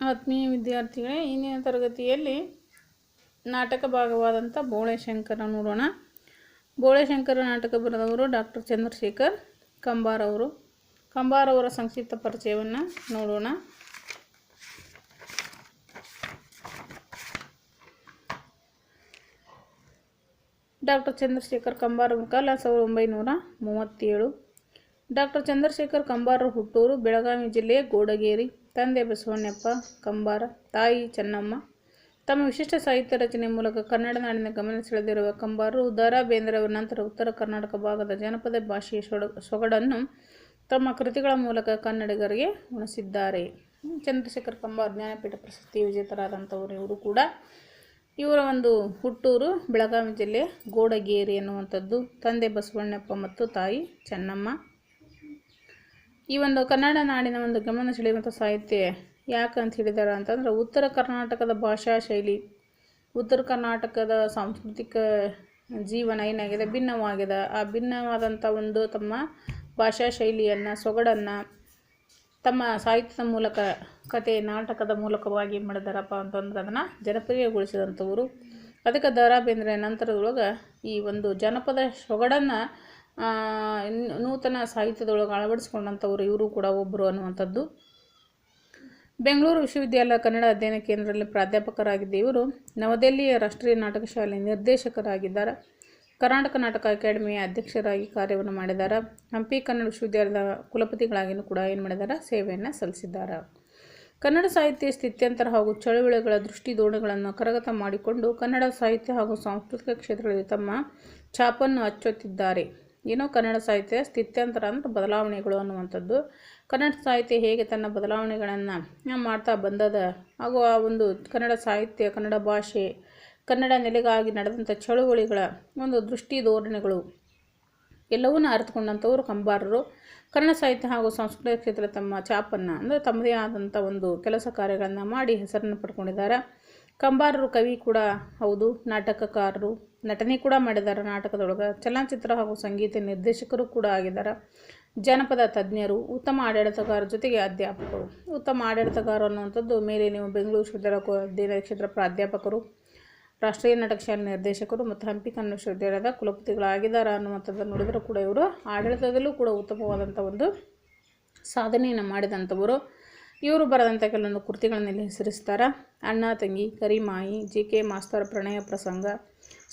ಆತ್ಮೀಯ ವಿದ್ಯಾರ್ಥಿಗಳೇ, ಇಂದಿನ ತರಗತಿಯಲ್ಲಿ ನಾಟಕ ಭಾಗವಾದಂಥ ಬೋಳೆಶಂಕರ ನೋಡೋಣ. ಬೋಳೆಶಂಕರ ನಾಟಕ ಬರೆದವರು ಡಾಕ್ಟರ್ ಚಂದ್ರಶೇಖರ್ ಕಂಬಾರವರು ಅವರು. ಕಂಬಾರ್ ಅವರ ಸಂಕ್ಷಿಪ್ತ ಪರಿಚಯವನ್ನು ನೋಡೋಣ. ಡಾಕ್ಟರ್ ಚಂದ್ರಶೇಖರ್ ಕಂಬಾರ ಕಾಲ ಸಾವಿರದ ಒಂಬೈನೂರ ಮೂವತ್ತೇಳು. ಡಾಕ್ಟರ್ ಚಂದ್ರಶೇಖರ್ ಕಂಬಾರ ಹುಟ್ಟೂರು, ಬೆಳಗಾವಿ ಜಿಲ್ಲೆಯ ಗೋಡಗೇರಿ. ತಂದೆ ಬಸವಣ್ಣಪ್ಪ ಕಂಬಾರ, ತಾಯಿ ಚೆನ್ನಮ್ಮ. ತಮ್ಮ ವಿಶಿಷ್ಟ ಸಾಹಿತ್ಯ ರಚನೆ ಮೂಲಕ ಕನ್ನಡ ನಾಡಿನ ಗಮನ ಸೆಳೆದಿರುವ ಕಂಬಾರರು ದ ರಾ ಬೇಂದ್ರೆಯವರ ನಂತರ ಉತ್ತರ ಕರ್ನಾಟಕ ಭಾಗದ ಜನಪದ ಭಾಷೆಯ ಸೊಗಡನ್ನು ತಮ್ಮ ಕೃತಿಗಳ ಮೂಲಕ ಕನ್ನಡಿಗರಿಗೆ ಉಣಿಸಿದ್ದಾರೆ. ಚಂದ್ರಶೇಖರ್ ಕಂಬಾರ್ ಜ್ಞಾನಪೀಠ ಪ್ರಶಸ್ತಿ ವಿಜೇತರಾದಂಥವರು ಇವರು ಕೂಡ. ಇವರ ಒಂದು ಹುಟ್ಟೂರು ಬೆಳಗಾವಿ ಜಿಲ್ಲೆ ಗೋಡಗೇರಿ ಎನ್ನುವಂಥದ್ದು. ತಂದೆ ಬಸವಣ್ಣಪ್ಪ ಮತ್ತು ತಾಯಿ ಚೆನ್ನಮ್ಮ. ಈ ಒಂದು ಕನ್ನಡ ನಾಡಿನ ಒಂದು ಗಮನ ಸೆಳೆಯುವಂಥ ಸಾಹಿತ್ಯ ಯಾಕಂತ ಹೇಳಿದಾರೆ ಅಂತಂದ್ರೆ ಉತ್ತರ ಕರ್ನಾಟಕದ ಭಾಷಾ ಶೈಲಿ, ಉತ್ತರ ಕರ್ನಾಟಕದ ಸಾಂಸ್ಕೃತಿಕ ಜೀವನ ಏನಾಗಿದೆ, ಭಿನ್ನವಾಗಿದೆ. ಆ ಭಿನ್ನವಾದಂಥ ಒಂದು ತಮ್ಮ ಭಾಷಾ ಶೈಲಿಯನ್ನು, ಸೊಗಡನ್ನು ತಮ್ಮ ಸಾಹಿತ್ಯದ ಮೂಲಕ, ಕತೆ, ನಾಟಕದ ಮೂಲಕವಾಗಿ ಏನು ಮಾಡಿದಾರಪ್ಪ ಅಂತಂದ್ರೆ ಅದನ್ನು ಜನಪ್ರಿಯಗೊಳಿಸಿದಂಥವರು. ಅದಕ್ಕೆ ದ ರಾ ಬೇಂದ್ರೆ ನಂತರದೊಳಗೆ ಈ ಒಂದು ಜನಪದ ಸೊಗಡನ್ನು ನೂತನ ಸಾಹಿತ್ಯದೊಳಗೆ ಅಳವಡಿಸ್ಕೊಂಡಂಥವ್ರು ಇವರು ಕೂಡ ಒಬ್ಬರು ಅನ್ನುವಂಥದ್ದು. ಬೆಂಗಳೂರು ವಿಶ್ವವಿದ್ಯಾಲಯ ಕನ್ನಡ ಅಧ್ಯಯನ ಕೇಂದ್ರದಲ್ಲಿ ಪ್ರಾಧ್ಯಾಪಕರಾಗಿದ್ದ ಇವರು ನವದೆಹಲಿಯ ರಾಷ್ಟ್ರೀಯ ನಾಟಕ ಶಾಲೆ ನಿರ್ದೇಶಕರಾಗಿದ್ದಾರೆ. ಕರ್ನಾಟಕ ನಾಟಕ ಅಕಾಡೆಮಿಯ ಅಧ್ಯಕ್ಷರಾಗಿ ಕಾರ್ಯವನ್ನು ಮಾಡಿದ್ದಾರೆ. ಹಂಪಿ ಕನ್ನಡ ವಿಶ್ವವಿದ್ಯಾಲಯದ ಕುಲಪತಿಗಳಾಗಿಯೂ ಕೂಡ ಏನು ಮಾಡಿದ್ದಾರೆ? ಸೇವೆಯನ್ನು ಸಲ್ಲಿಸಿದ್ದಾರೆ. ಕನ್ನಡ ಸಾಹಿತ್ಯ ಸ್ಥಿತ್ಯಂತರ ಹಾಗೂ ಚಳುವಳಿಗಳ ದೃಷ್ಟಿದೋಣಗಳನ್ನು ಕರಗತ ಮಾಡಿಕೊಂಡು ಕನ್ನಡ ಸಾಹಿತ್ಯ ಹಾಗೂ ಸಾಂಸ್ಕೃತಿಕ ಕ್ಷೇತ್ರಗಳಲ್ಲಿ ತಮ್ಮ ಛಾಪನ್ನು ಅಚ್ಚೊತ್ತಿದ್ದಾರೆ ಏನೋ ಕನ್ನಡ ಸಾಹಿತ್ಯ ಸ್ಥಿತ್ಯಂತರ ಅಂದರೆ ಬದಲಾವಣೆಗಳು ಅನ್ನುವಂಥದ್ದು. ಕನ್ನಡ ಸಾಹಿತ್ಯ ಹೇಗೆ ತನ್ನ ಬದಲಾವಣೆಗಳನ್ನು ಮಾಡ್ತಾ ಬಂದದ? ಹಾಗೂ ಆ ಒಂದು ಕನ್ನಡ ಸಾಹಿತ್ಯ, ಕನ್ನಡ ಭಾಷೆ, ಕನ್ನಡ ನೆಲೆಗಾಗಿ ನಡೆದಂಥ ಚಳುವಳಿಗಳ ಒಂದು ದೃಷ್ಟಿ ಧೋರಣೆಗಳು ಎಲ್ಲವನ್ನೂ ಅರಿತುಕೊಂಡಂಥವರು ಕಂಬಾರರು. ಕನ್ನಡ ಸಾಹಿತ್ಯ ಹಾಗೂ ಸಂಸ್ಕೃತಿ ಕ್ಷೇತ್ರ ತಮ್ಮ ಛಾಪನ್ನು ಅಂದರೆ ತಮ್ಮದೇ ಆದಂಥ ಒಂದು ಕೆಲಸ ಕಾರ್ಯಗಳನ್ನು ಮಾಡಿ ಹೆಸರನ್ನು ಪಡ್ಕೊಂಡಿದ್ದಾರೆ. ಕಂಬಾರರು ಕವಿ ಕೂಡ ಹೌದು, ನಾಟಕಕಾರರು. ನಟನೆ ಕೂಡ ಮಾಡಿದ್ದಾರೆ ನಾಟಕದೊಳಗೆ. ಚಲನಚಿತ್ರ ಹಾಗೂ ಸಂಗೀತ ನಿರ್ದೇಶಕರು ಕೂಡ ಆಗಿದ್ದಾರೆ. ಜನಪದ ತಜ್ಞರು, ಉತ್ತಮ ಆಡಳಿತಗಾರ ಜೊತೆಗೆ ಅಧ್ಯಾಪಕರು. ಉತ್ತಮ ಆಡಳಿತಗಾರ ಅನ್ನುವಂಥದ್ದು ಮೇಲೆ ನೀವು ಬೆಂಗಳೂರು ವಿಶ್ವವಿದ್ಯಾಲಯ ಅಧ್ಯಯನ ಕ್ಷೇತ್ರ ಪ್ರಾಧ್ಯಾಪಕರು, ರಾಷ್ಟ್ರೀಯ ನಾಟಕ ಶಾಲೆ ನಿರ್ದೇಶಕರು ಮತ್ತು ಹಂಪಿ ಕನ್ನಡ ವಿಶ್ವವಿದ್ಯಾಲಯದ ಕುಲಪತಿಗಳಾಗಿದ್ದಾರೆ ಅನ್ನುವಂಥದ್ದನ್ನು ನೋಡಿದರೂ ಕೂಡ ಇವರು ಆಡಳಿತದಲ್ಲೂ ಕೂಡ ಉತ್ತಮವಾದಂಥ ಒಂದು ಸಾಧನೆಯನ್ನು ಮಾಡಿದಂಥವರು. ಇವರು ಬರೆದಂಥ ಕೆಲವೊಂದು ಕೃತಿಗಳನ್ನು ಇಲ್ಲಿ ಹೆಸರಿಸ್ತಾರೆ. ಅಣ್ಣ, ತಂಗಿ ಕರಿಮಾಯಿ ಜಿ ಕೆ ಮಾಸ್ತರ್, ಪ್ರಣಯ, ಪ್ರಸಂಗ,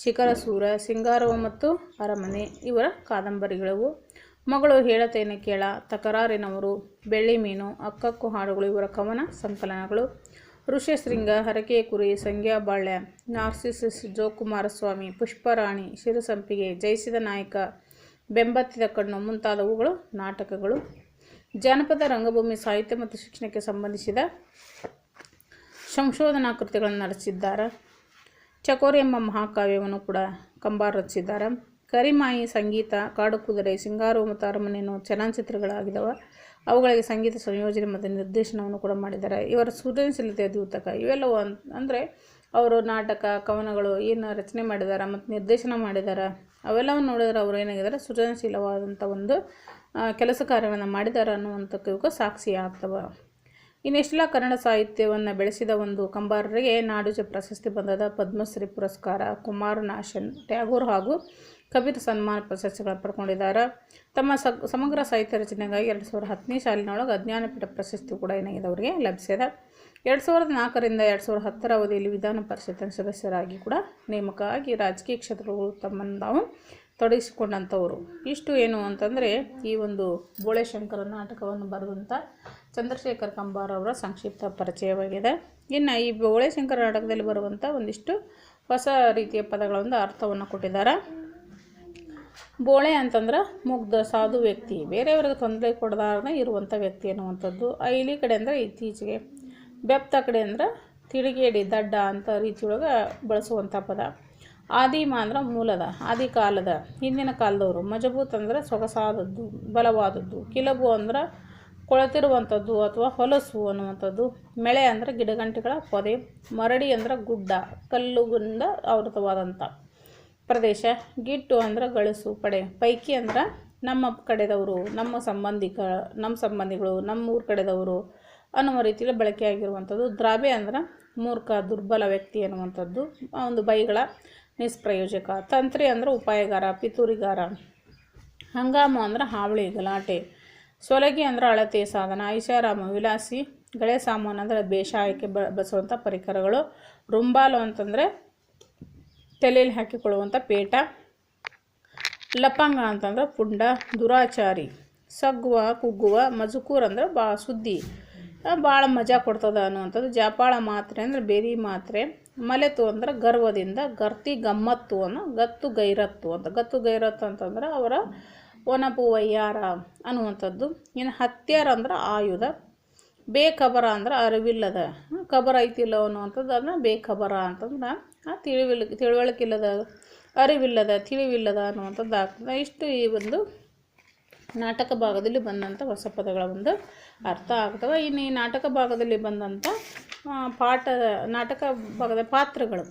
ಶಿಖರ, ಸೂರ, ಸಿಂಗಾರವ ಮತ್ತು ಅರಮನೆ ಇವರ ಕಾದಂಬರಿಗಳವು. ಮಗಳು ಹೇಳತೇನೆ ಕೇಳ, ತಕರಾರಿನವರು, ಬೆಳ್ಳಿ ಮೀನು, ಅಕ್ಕಕ್ಕು ಹಾಡುಗಳು ಇವರ ಕವನ ಸಂಕಲನಗಳು. ಋಷ್ಯಶೃಂಗ ಹರಕೆ ಕುರಿ, ಸಂಗ್ಯಾ ಬಾಳ್ಯ, ನಾರ್ಸಿಸಿಸ್ ಜೋಕುಮಾರಸ್ವಾಮಿ ಪುಷ್ಪರಾಣಿ, ಶಿರಸಂಪಿಗೆ, ಜಯಿಸಿದ ನಾಯಕ, ಬೆಂಬತ್ತಿದ ಕಣ್ಣು ಮುಂತಾದವುಗಳು ನಾಟಕಗಳು. ಜಾನಪದ ರಂಗಭೂಮಿ ಸಾಹಿತ್ಯ ಮತ್ತು ಶಿಕ್ಷಣಕ್ಕೆ ಸಂಬಂಧಿಸಿದ ಸಂಶೋಧನಾ ಕೃತಿಗಳನ್ನು ನಡೆಸಿದ್ದಾರೆ. ಚಕೋರಿ ಎಂಬ ಮಹಾಕಾವ್ಯವನ್ನು ಕೂಡ ಕಂಬಾರ್ ರಚಿಸಿದ್ದಾರೆ. ಕರಿಮಾಯಿ, ಸಂಗೀತ, ಕಾಡು ಕುದುರೆ, ಸಿಂಗಾರು ಮತ್ತು ಅರಮನೆಯನ್ನು ಚಲನಚಿತ್ರಗಳಾಗಿದ್ದಾವೆ ಅವುಗಳಿಗೆ ಸಂಗೀತ ಸಂಯೋಜನೆ ಮತ್ತು ನಿರ್ದೇಶನವನ್ನು ಕೂಡ ಮಾಡಿದ್ದಾರೆ. ಇವರ ಸೃಜನಶೀಲತೆಯ ದ್ಯೂತಕ ಇವೆಲ್ಲವೂ ಅಂದರೆ ಅವರು ನಾಟಕ, ಕವನಗಳು ಏನು ರಚನೆ ಮಾಡಿದ್ದಾರೆ ಮತ್ತು ನಿರ್ದೇಶನ ಮಾಡಿದ್ದಾರೆ ಅವೆಲ್ಲವನ್ನು ನೋಡಿದ್ರೆ ಅವರು ಏನಾಗಿದ್ದಾರೆ ಸೃಜನಶೀಲವಾದಂಥ ಒಂದು ಕೆಲಸ ಕಾರ್ಯಗಳನ್ನು ಮಾಡಿದ್ದಾರೆ ಅನ್ನುವಂಥಕ್ಕೂ ಸಾಕ್ಷಿ ಆಗ್ತವೆ. ಇನ್ನೆಷ್ಟೆಲ್ಲ ಕನ್ನಡ ಸಾಹಿತ್ಯವನ್ನು ಬೆಳೆಸಿದ ಒಂದು ಕಂಬಾರರಿಗೆ ನಾಡುಜ ಪ್ರಶಸ್ತಿ ಬಂದದ ಪದ್ಮಶ್ರೀ ಪುರಸ್ಕಾರ, ಕುಮಾರ್ ನಾಶನ್, ಟ್ಯಾಗೋರ್ ಹಾಗೂ ಕಬೀರ್ ಸನ್ಮಾನ ಪ್ರಶಸ್ತಿಗಳನ್ನು ಪಡ್ಕೊಂಡಿದ್ದಾರೆ ತಮ್ಮ ಸಮಗ್ರ ಸಾಹಿತ್ಯ ರಚನೆಗಾಗಿ ಎರಡು ಸಾವಿರದ ಹತ್ತನೇ ಸಾಲಿನೊಳಗೆ ಅಜ್ಞಾನಪೀಠ ಪ್ರಶಸ್ತಿ ಕೂಡ ಏನಾಗಿದೆ ಅವರಿಗೆ ಲಭಿಸಿದೆ ಎರಡು ಸಾವಿರದ ನಾಲ್ಕರಿಂದ ಎರಡು ಸಾವಿರದ ಹತ್ತರ ಅವಧಿಯಲ್ಲಿ ವಿಧಾನ ಪರಿಷತ್ತಿನ ಸದಸ್ಯರಾಗಿ ಕೂಡ ನೇಮಕ ಆಗಿ ರಾಜಕೀಯ ಕ್ಷೇತ್ರಗಳು ತಮ್ಮನ್ನು ನಾವು ತೊಡಗಿಸಿಕೊಂಡಂಥವರು. ಇಷ್ಟು ಏನು ಅಂತಂದರೆ ಈ ಒಂದು ಬೋಳೆಶಂಕರ ನಾಟಕವನ್ನು ಬರೆದಂಥ ಚಂದ್ರಶೇಖರ್ ಕಂಬಾರ್ ಅವರ ಸಂಕ್ಷಿಪ್ತ ಪರಿಚಯವಾಗಿದೆ. ಇನ್ನು ಈ ಬೋಳೆಶಂಕರ ನಾಟಕದಲ್ಲಿ ಬರುವಂಥ ಒಂದಿಷ್ಟು ಹೊಸ ರೀತಿಯ ಪದಗಳ ಒಂದು ಅರ್ಥವನ್ನು ಕೊಟ್ಟಿದ್ದಾರೆ. ಬೋಳೆ ಅಂತಂದ್ರೆ ಮುಗ್ಧ, ಸಾಧು ವ್ಯಕ್ತಿ. ಬೇರೆಯವ್ರಿಗೆ ತೊಂದರೆ ಕೊಡದಾರನೇ ಇರುವಂಥ ವ್ಯಕ್ತಿ ಅನ್ನುವಂಥದ್ದು ಇಲ್ಲಿ ಕಡೆ ಅಂದರೆ ಇತ್ತೀಚೆಗೆ ಬೆಪ್ತ ಕಡೆ ಅಂದ್ರೆ ತಿಳಿಗೇಡಿ ದಡ್ಡ ಅಂತ ರೀತಿಯೊಳಗೆ ಬಳಸುವಂಥ ಪದ. ಆದಿಮ ಅಂದ್ರೆ ಮೂಲದ, ಆದಿ ಕಾಲದ, ಹಿಂದಿನ ಕಾಲದವರು. ಮಜಬೂತ್ ಅಂದರೆ ಸೊಗಸಾದದ್ದು, ಬಲವಾದದ್ದು. ಕಿಲಬು ಅಂದ್ರೆ ಕೊಳೆತಿರುವಂಥದ್ದು ಅಥವಾ ಹೊಲಸು ಅನ್ನುವಂಥದ್ದು. ಮೆಳೆ ಅಂದರೆ ಗಿಡಗಂಟಿಗಳ ಪೊದೆ. ಮರಡಿ ಅಂದ್ರೆ ಗುಡ್ಡ, ಕಲ್ಲುಗಿಂದ ಆವೃತವಾದಂಥ ಪ್ರದೇಶ. ಗಿಟ್ಟು ಅಂದ್ರೆ ಗಳಿಸು ಪಡೆ. ಪೈಕಿ ಅಂದ್ರೆ ನಮ್ಮ ಕಡೆದವರು, ನಮ್ಮ ಸಂಬಂಧಿಕ, ನಮ್ಮ ಸಂಬಂಧಿಗಳು ನಮ್ಮ ಊರ ಕಡೆದವರು. ಅನ್ನುವ ರೀತಿಯಲ್ಲಿ ಬಳಕೆಯಾಗಿರುವಂಥದ್ದು ದ್ರಾಬೆ ಅಂದ್ರೆ ಮೂರ್ಖ, ದುರ್ಬಲ ವ್ಯಕ್ತಿ ಅನ್ನುವಂಥದ್ದು ಒಂದು ಬೈಗಳ ನಿಷ್ಪ್ರಯೋಜಕ. ತಂತ್ರಿ ಅಂದ್ರೆ ಉಪಾಯಗಾರ, ಪಿತೂರಿಗಾರ. ಹಂಗಾಮ ಅಂದ್ರೆ ಹಾವಳಿ, ಗಲಾಟೆ. ಸೊಲಗಿ ಅಂದ್ರೆ ಅಳತೆ, ಸಾಧನ. ಐಷಾರಾಮ, ವಿಲಾಸಿ. ಗಳೆ ಸಾಮಾನು ಅಂದರೆ ಬೇಸಾಯಕ್ಕೆ ಬ ಬಸುವಂಥ ಪರಿಕರಗಳು. ರುಂಬಾಲು ಅಂತಂದರೆ ತಲೆಯಲ್ಲಿ ಹಾಕಿಕೊಳ್ಳುವಂಥ ಪೇಟ. ಲಪಂಗ ಅಂತಂದ್ರೆ ಪುಂಡ, ದುರಾಚಾರಿ. ಸಗ್ಗುವ, ಕುಗ್ಗುವ, ಮಜುಕೂರ್ ಅಂದ್ರೆ ಬಾ, ಸುದ್ದಿ. ಭಾಳ ಮಜಾ ಕೊಡ್ತದ ಅನ್ನುವಂಥದ್ದು. ಜಾಪಾಳ ಮಾತ್ರೆ ಅಂದರೆ ಬೇರಿ ಮಾತ್ರೆ. ಮಲೆತು ಅಂದ್ರೆ ಗರ್ವದಿಂದ, ಗರ್ತಿ ಗಮ್ಮತ್ತು ಅನ್ನೋ, ಗತ್ತು ಗೈರತ್ತು ಅಂತ. ಗತ್ತು ಗೈರತ್ತು ಅಂತಂದ್ರೆ ಅವರ ಒನಪು ವಯ್ಯಾರ ಅನ್ನುವಂಥದ್ದು. ಇನ್ನು ಹತ್ಯಾರ ಅಂದ್ರೆ ಆಯುಧ. ಬೇಖಬರ ಅಂದ್ರೆ ಅರಿವಿಲ್ಲದ. ಖಬರ ಐತಿಲ್ಲ ಅನ್ನುವಂಥದ್ದು ಅದನ್ನ ಬೇಖಬರ ಅಂತಂದ್ರೆ ಆ ತಿಳಿವಿಲ್ಲ ತಿಳುವಳಿಕಿಲ್ಲದ ಅರಿವಿಲ್ಲದ, ತಿಳಿವಿಲ್ಲದ ಅನ್ನುವಂಥದ್ದು ಆಗ್ತದೆ. ಇಷ್ಟು ಈ ಒಂದು ನಾಟಕ ಭಾಗದಲ್ಲಿ ಬಂದಂಥ ಹೊಸ ಪದಗಳ ಒಂದು ಅರ್ಥ ಆಗ್ತವೆ ಇನ್ನು ಈ ನಾಟಕ ಭಾಗದಲ್ಲಿ ಬಂದಂಥ ಪಾಠ, ನಾಟಕ ಭಾಗದ ಪಾತ್ರಗಳು.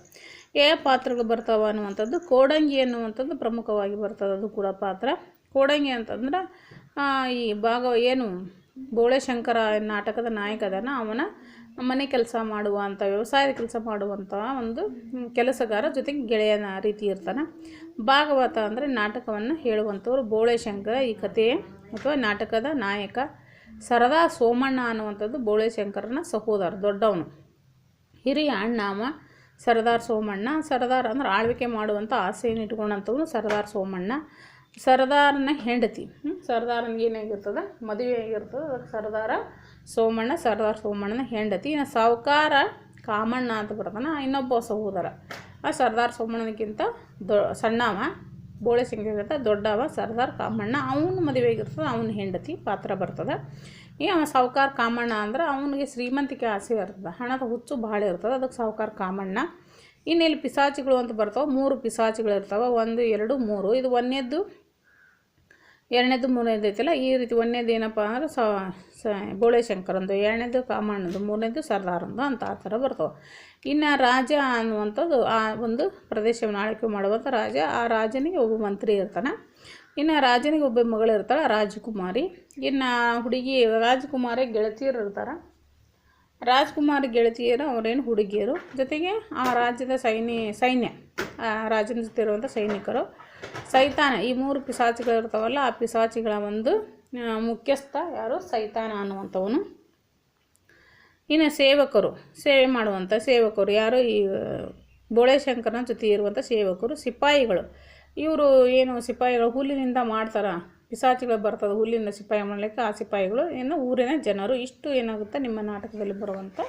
ಯಾವ ಪಾತ್ರಗಳು ಬರ್ತಾವ ಅನ್ನುವಂಥದ್ದು ಕೋಡಂಗಿ ಅನ್ನುವಂಥದ್ದು ಪ್ರಮುಖವಾಗಿ ಬರ್ತದೆ. ಅದು ಕೂಡ ಪಾತ್ರ. ಕೋಡಂಗಿ ಅಂತಂದ್ರೆ ಈ ಭಾಗ ಏನು ಬೋಳೆ ಶಂಕರ ನಾಟಕದ ನಾಯಕ ಅದನ್ನು ಅವನ ಮನೆ ಕೆಲಸ ಮಾಡುವಂಥ, ವ್ಯವಸಾಯದ ಕೆಲಸ ಮಾಡುವಂಥ ಒಂದು ಕೆಲಸಗಾರ ಜೊತೆಗೆ ಗೆಳೆಯನ ರೀತಿ ಇರ್ತಾನೆ. ಭಾಗವತ ಅಂದರೆ ನಾಟಕವನ್ನು ಹೇಳುವಂಥವ್ರು ಬೋಳೆಶಂಕರ ಈ ಕಥೆಯ ಅಥವಾ ನಾಟಕದ ನಾಯಕ ಸರದಾ ಸೋಮಣ್ಣ ಅನ್ನುವಂಥದ್ದು ಬೋಳೆಶಂಕರನ ಸಹೋದರ, ದೊಡ್ಡವನು. ಹಿರಿಯ ಅಣ್ಣಾಮ ಸರದಾರ್ ಸೋಮಣ್ಣ, ಸರದಾರ್ ಅಂದ್ರೆ ಆಳ್ವಿಕೆ ಮಾಡುವಂಥ ಆಸೆಯನ್ನು ಇಟ್ಕೊಂಡಂಥವ್ನು ಸರದಾರ್ ಸೋಮಣ್ಣ. ಸರದಾರನ ಹೆಂಡತಿ? ಸರದಾರನಿಗೆ ಏನಾಗಿರ್ತದೆ? ಮದುವೆ ಆಗಿರ್ತದೆ ಅದಕ್ಕೆ ಸರದಾರ ಸೋಮಣ್ಣ, ಸರ್ದಾರ್ ಸೋಮಣ್ಣನ ಹೆಂಡತಿ. ಇನ್ನು ಸಾವುಕಾರ ಕಾಮಣ್ಣ ಅಂತ ಬರ್ತಾನೆ, ಇನ್ನೊಬ್ಬ ಸಹೋದರ ಆ ಸರ್ದಾರ್ ಸೋಮಣ್ಣನಕ್ಕಿಂತ ದೊ, ಸಣ್ಣವ, ಬೋಳೆ ಸಿಂಗಿಗಿಂತ ದೊಡ್ಡವ ಸರ್ದಾರ್ ಕಾಮಣ್ಣ. ಅವನು ಮದುವೆ ಆಗಿರ್ತದೆ ಅವನ ಹೆಂಡತಿ ಪಾತ್ರ ಬರ್ತದೆ. ಈ ಅವ ಸಾವುಕಾರ ಕಾಮಣ್ಣ ಅಂದ್ರೆ ಅವನಿಗೆ ಶ್ರೀಮಂತಿಕೆ ಆಸೆ ಇರ್ತದೆ, ಹಣದ ಹುಚ್ಚು ಭಾಳ ಇರ್ತದೆ, ಅದಕ್ಕೆ ಸಾವುಕಾರ ಕಾಮಣ್ಣ. ಇನ್ನು ಇಲ್ಲಿ ಪಿಸಾಚಿಗಳು ಅಂತ ಬರ್ತಾವೆ, ಮೂರು ಪಿಸಾಚಿಗಳು ಇರ್ತವೆ, ಒಂದು, ಎರಡು, ಮೂರು. ಇದು ಒಂದೇದ್ದು ಎರಡನೇದು ಮೂರನೇದು ಐತಲ್ಲ, ಈ ರೀತಿ ಒಂದನೇದು ಏನಪ್ಪ ಅಂದ್ರೆ ಸ ಶಂಕರಂದು ಎರಡನೇದು ಕಾಮಣ್ಣದು, ಮೂರನೇದು ಸರ್ದಾರಂದು ಅಂತ ಆ ಥರ ಬರ್ತವೆ. ಇನ್ನು ರಾಜ ಅನ್ನುವಂಥದ್ದು ಆ ಒಂದು ಪ್ರದೇಶವನ್ನು ಆಳ್ವಿಕೆ ಮಾಡುವಂಥ ರಾಜ, ಆ ರಾಜನಿಗೆ ಒಬ್ಬ ಮಂತ್ರಿ ಇರ್ತಾನೆ. ಇನ್ನು ರಾಜನಿಗೆ ಒಬ್ಬ ಮಗಳು ಇರ್ತಾಳೆ, ರಾಜಕುಮಾರಿ. ಇನ್ನು ಹುಡುಗಿ, ರಾಜಕುಮಾರಿ ಗೆಳತಿಯರು ಇರ್ತಾರೆ. ರಾಜ್ಕುಮಾರ್ ಗೆಳತಿಯರು, ಅವರೇನು ಹುಡುಗಿಯರು. ಜೊತೆಗೆ ಆ ರಾಜ್ಯದ ಸೈನಿ ಸೈನ್ಯ ರಾಜನ ಜೊತೆ ಇರುವಂಥ ಸೈನಿಕರು. ಸೈತಾನ, ಈ ಮೂರು ಪಿಸಾಚಿಗಳು ಇರ್ತಾವಲ್ಲ, ಆ ಪಿಸಾಚಿಗಳ ಒಂದು ಮುಖ್ಯಸ್ಥ ಯಾರು? ಸೈತಾನ ಅನ್ನುವಂಥವನು. ಇನ್ನು ಸೇವಕರು, ಸೇವೆ ಮಾಡುವಂಥ ಸೇವಕರು ಯಾರು? ಈ ಬೋಳೆಶಂಕರನ ಜೊತೆ ಇರುವಂಥ ಸೇವಕರು, ಸಿಪಾಯಿಗಳು. ಇವರು ಏನು ಸಿಪಾಯಿಗಳು ಹುಲ್ಲಿನಿಂದ ಮಾಡ್ತಾರೆ? ಪಿಸಾಚಿಗಳು ಬರ್ತದೆ ಹುಲ್ಲಿನ ಸಿಪಾಯಿ ಮಾಡಲಿಕ್ಕೆ ಆ ಸಿಪಾಯಿಗಳು. ಏನು ಊರಿನ ಜನರು ಇಷ್ಟು ಏನಾಗುತ್ತೆ? ನಿಮ್ಮ ನಾಟಕದಲ್ಲಿ ಬರುವಂಥ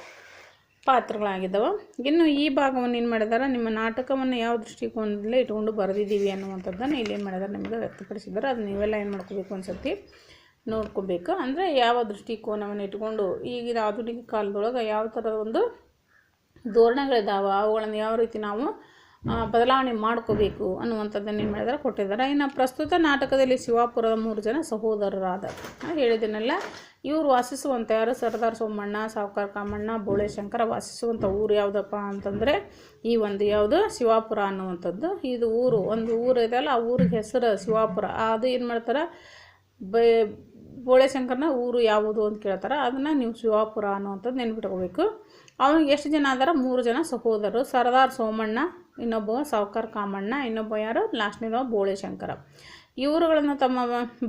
ಪಾತ್ರಗಳಾಗಿದ್ದಾವೆ. ಇನ್ನು ಈ ಭಾಗವನ್ನು ಏನು ಮಾಡಿದಾರೆ? ನಿಮ್ಮ ನಾಟಕವನ್ನು ಯಾವ ದೃಷ್ಟಿಕೋನದಲ್ಲಿ ಇಟ್ಕೊಂಡು ಬರೆದಿದ್ದೀವಿ ಅನ್ನುವಂಥದ್ದನ್ನು ಇಲ್ಲಿ ಏನು ಮಾಡಿದಾರೆ? ನಿಮಗೆ ವ್ಯಕ್ತಪಡಿಸಿದ್ದಾರೆ. ಅದು ನೀವೆಲ್ಲ ಏನು ಮಾಡ್ಕೋಬೇಕು ಅನ್ಸತಿ ನೋಡ್ಕೋಬೇಕು. ಅಂದರೆ ಯಾವ ದೃಷ್ಟಿಕೋನವನ್ನು ಇಟ್ಕೊಂಡು ಈಗಿನ ಆಧುನಿಕ ಕಾಲದೊಳಗೆ ಯಾವ ಥರದ ಒಂದು ಧೋರಣೆಗಳಿದ್ದಾವೆ ಅವುಗಳನ್ನು ಯಾವ ರೀತಿ ನಾವು ಬದಲಾವಣೆ ಮಾಡ್ಕೋಬೇಕು ಅನ್ನುವಂಥದ್ದನ್ನು ಏನು ಮಾಡಿದ್ರೆ ಕೊಟ್ಟಿದ್ದಾರೆ. ಇನ್ನು ಪ್ರಸ್ತುತ ನಾಟಕದಲ್ಲಿ ಶಿವಾಪುರದ ಮೂರು ಜನ ಸಹೋದರರಾದ ಹೇಳಿದ್ದನ್ನೆಲ್ಲ ಇವರು ವಾಸಿಸುವಂಥ ಯಾರು? ಸರ್ದಾರ್ ಸೋಮಣ್ಣ, ಸಾವುಕಾರ ಕಾಮಣ್ಣ, ಬೋಳೆಶಂಕರ ವಾಸಿಸುವಂಥ ಊರು ಯಾವುದಪ್ಪ ಅಂತಂದರೆ, ಈ ಒಂದು ಯಾವುದು? ಶಿವಾಪುರ ಅನ್ನುವಂಥದ್ದು. ಇದು ಊರು, ಒಂದು ಊರು ಇದೆಯಲ್ಲ ಆ ಊರಿಗೆ ಹೆಸರು ಶಿವಾಪುರ. ಅದು ಏನು ಮಾಡ್ತಾರೆ? ಬೇ ಬೋಳೆಶಂಕರನ ಊರು ಯಾವುದು ಅಂತ ಕೇಳ್ತಾರೆ. ಅದನ್ನು ನೀವು ಶಿವಾಪುರ ಅನ್ನುವಂಥದ್ದು ನೆನ್ಪಿಟ್ಕೋಬೇಕು. ಅವನಿಗೆ ಎಷ್ಟು ಜನ ಅದಾರ ಮೂರು ಜನ ಸಹೋದರರು. ಸರ್ದಾರ್ ಸೋಮಣ್ಣ, ಇನ್ನೊಬ್ಬ ಸಾವುಕಾರ ಕಾಮಣ್ಣ, ಇನ್ನೊಬ್ಬ ಯಾರು? ಲಾಸ್ಟ್ನೇದವ ಬೋಳೆಶಂಕರ. ಇವರುಗಳನ್ನು ತಮ್ಮ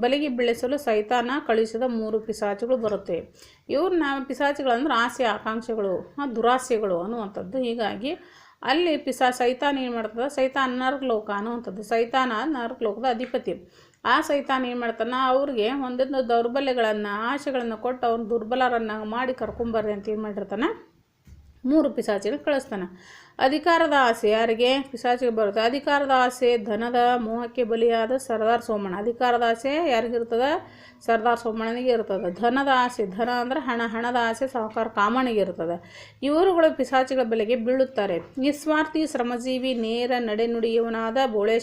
ಬಲಿಗೆ ಬೆಳೆಸಲು ಸೈತಾನ ಕಳುಹಿಸಿದ ಮೂರು ಪಿಸಾಚಿಗಳು ಬರುತ್ತವೆ ಇವ್ರನ್ನ ಪಿಸಾಚಿಗಳಂದ್ರೆ ಆಸೆ, ಆಕಾಂಕ್ಷೆಗಳು ದುರಾಸೆಗಳು ಅನ್ನುವಂಥದ್ದು. ಹೀಗಾಗಿ ಅಲ್ಲಿ ಪಿಸಾ ಸೈತಾನ ಏನು ಮಾಡ್ತದೆ? ಸೈತಾನ ನರ್ಕ ಲೋಕ ಅನ್ನುವಂಥದ್ದು. ಸೈತಾನ ನರ್ಕ ಲೋಕದ ಅಧಿಪತಿ. ಆ ಸೈತಾನ ಏನು ಮಾಡ್ತಾನೆ? ಅವ್ರಿಗೆ ಒಂದೊಂದು ದೌರ್ಬಲ್ಯಗಳನ್ನು ಆಶೆಗಳನ್ನು ಕೊಟ್ಟು ಅವ್ರನ್ನ ದುರ್ಬಲರನ್ನು ಮಾಡಿ ಕರ್ಕೊಂಬರ್ರಿ ಅಂತ ಏನು ಮಾಡಿರ್ತಾನೆ? ಮೂರು ಪಿಸಾಚಿಗಳು ಕಳಿಸ್ತಾನೆ. ಅಧಿಕಾರದ ಆಸೆ ಯಾರಿಗೆ? ಪಿಸಾಚಿಗೆ ಬರುತ್ತೆ. ಅಧಿಕಾರದ ಆಸೆ ಧನದ, ಮೋಹಕ್ಕೆ ಬಲಿಯಾದ ಸರ್ದಾರ್ ಸೋಮಣ್ಣ. ಅಧಿಕಾರದ ಆಸೆ ಯಾರಿಗಿರ್ತದೆ ಸರ್ದಾರ್ ಸೋಮಣ್ಣನಿಗೆ ಇರ್ತದೆ. ಧನದ ಆಸೆ, ಧನ ಅಂದರೆ ಹಣ, ಹಣದ ಆಸೆ ಸಾಹುಕಾರ ಕಾಮಣಿಗೆ ಇರ್ತದೆ. ಇವರುಗಳು ಪಿಸಾಚಿಗಳ ಬೆಲೆಗೆ ಬೀಳುತ್ತಾರೆ. ನಿಸ್ವಾರ್ಥಿ, ಶ್ರಮಜೀವಿ, ನೇರ, ನಡೆನುಡಿಯವನಾದ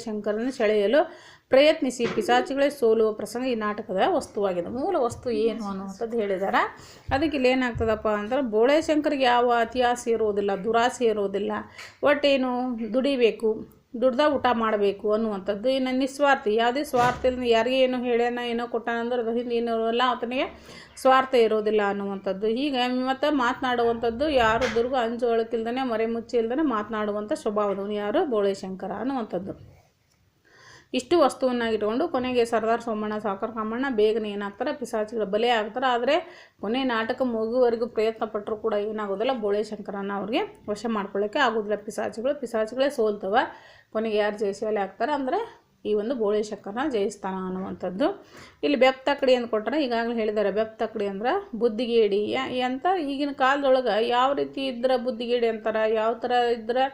ಶಂಕರನ್ನು ಸೆಳೆಯಲು ಪ್ರಯತ್ನಿಸಿ ಪಿಸಾಚಿಗಳೇ ಸೋಲುವ ಪ್ರಸಂಗ ಈ ನಾಟಕದ ವಸ್ತುವಾಗಿದೆ. ಮೂಲ ವಸ್ತು ಏನು ಅನ್ನುವಂಥದ್ದು ಹೇಳಿದ್ದಾರೆ ಅದಕ್ಕೆ ಇಲ್ಲಿ ಏನಾಗ್ತದಪ್ಪ ಅಂದ್ರೆ ಬೋಳೆ ಶಂಕರ್ಗೆ ಯಾವ ಅತಿಯಾಸೆ ಇರೋದಿಲ್ಲ, ದುರಾಸೆ ಇರೋದಿಲ್ಲ. ಒಟ್ಟೇನು ದುಡಿಬೇಕು, ದುಡ್ದ ಊಟ ಮಾಡಬೇಕು ಅನ್ನುವಂಥದ್ದು ಇನ್ನು ನಿಸ್ವಾರ್ಥಿ. ಯಾವುದೇ ಸ್ವಾರ್ಥ ಇಲ್ಲ ಯಾರಿಗೆ ಏನು ಹೇಳ್ಯಾನ, ಏನೋ ಕೊಟ್ಟಾನಂದ್ರೆ ಅದು ಹಿಂದೆ ಏನೋ ಆತನಿಗೆ ಸ್ವಾರ್ಥ ಇರೋದಿಲ್ಲ ಅನ್ನುವಂಥದ್ದು. ಹೀಗೆ ಮತ್ತು ಮಾತನಾಡುವಂಥದ್ದು ಯಾರು ದುರ್ಗ ಅಂಜು ಅಳಕಿಲ್ದೇ ಮರೆ ಮುಚ್ಚಿ ಇಲ್ದೇ ಮಾತನಾಡುವಂಥ ಸ್ವಭಾವದವನು ಯಾರು? ಬೋಳೇಶಂಕರ ಅನ್ನುವಂಥದ್ದು. ಇಷ್ಟು ವಸ್ತುವನ್ನಾಗಿಟ್ಕೊಂಡು ಕೊನೆಗೆ ಸರ್ದಾರ್ ಸೋಮಣ್ಣ, ಸಾಕರ್ ಕಾಮಣ್ಣ ಬೇಗನೆ ಏನಾಗ್ತಾರೆ, ಪಿಸಾಚಿಗಳ ಬಲೆ ಆಗ್ತಾರೆ. ಆದರೆ ಕೊನೆ ನಾಟಕ ಮುಗುವವರೆಗೂ ಪ್ರಯತ್ನ ಪಟ್ಟರು ಕೂಡ ಏನಾಗೋದಿಲ್ಲ. ಶಂಕರನ ಅವ್ರಿಗೆ ವಶ ಮಾಡ್ಕೊಳ್ಳೋಕ್ಕೆ ಆಗೋದಿಲ್ಲ ಪಿಸಾಚಿಗಳು. ಪಿಸಾಚಿಗಳೇ ಸೋಲ್ತವೆ. ಕೊನೆಗೆ ಯಾರು ಜಯಶಾಲಿ ಆಗ್ತಾರೆ ಅಂದರೆ ಈ ಒಂದು ಬೋಳೆ ಶಂಕರನ ಜಯಿಸ್ತಾನ ಅನ್ನುವಂಥದ್ದು. ಇಲ್ಲಿ ಬೆಪ್ತಕ್ಕಡಿ ಅಂತ ಕೊಟ್ಟರೆ ಈಗಾಗಲೇ ಹೇಳಿದ್ದಾರೆ ಬೆಪ್ತಕ್ಕಡಿ ಅಂದ್ರೆ ಬುದ್ಧಿಗೇಡಿ ಅಂತ ಈಗಿನ ಕಾಲದೊಳಗೆ ಯಾವ ರೀತಿ ಇದ್ರೆ ಬುದ್ಧಿಗೇಡಿ ಅಂತಾರೆ, ಯಾವ ಥರ ಇದ್ರೆ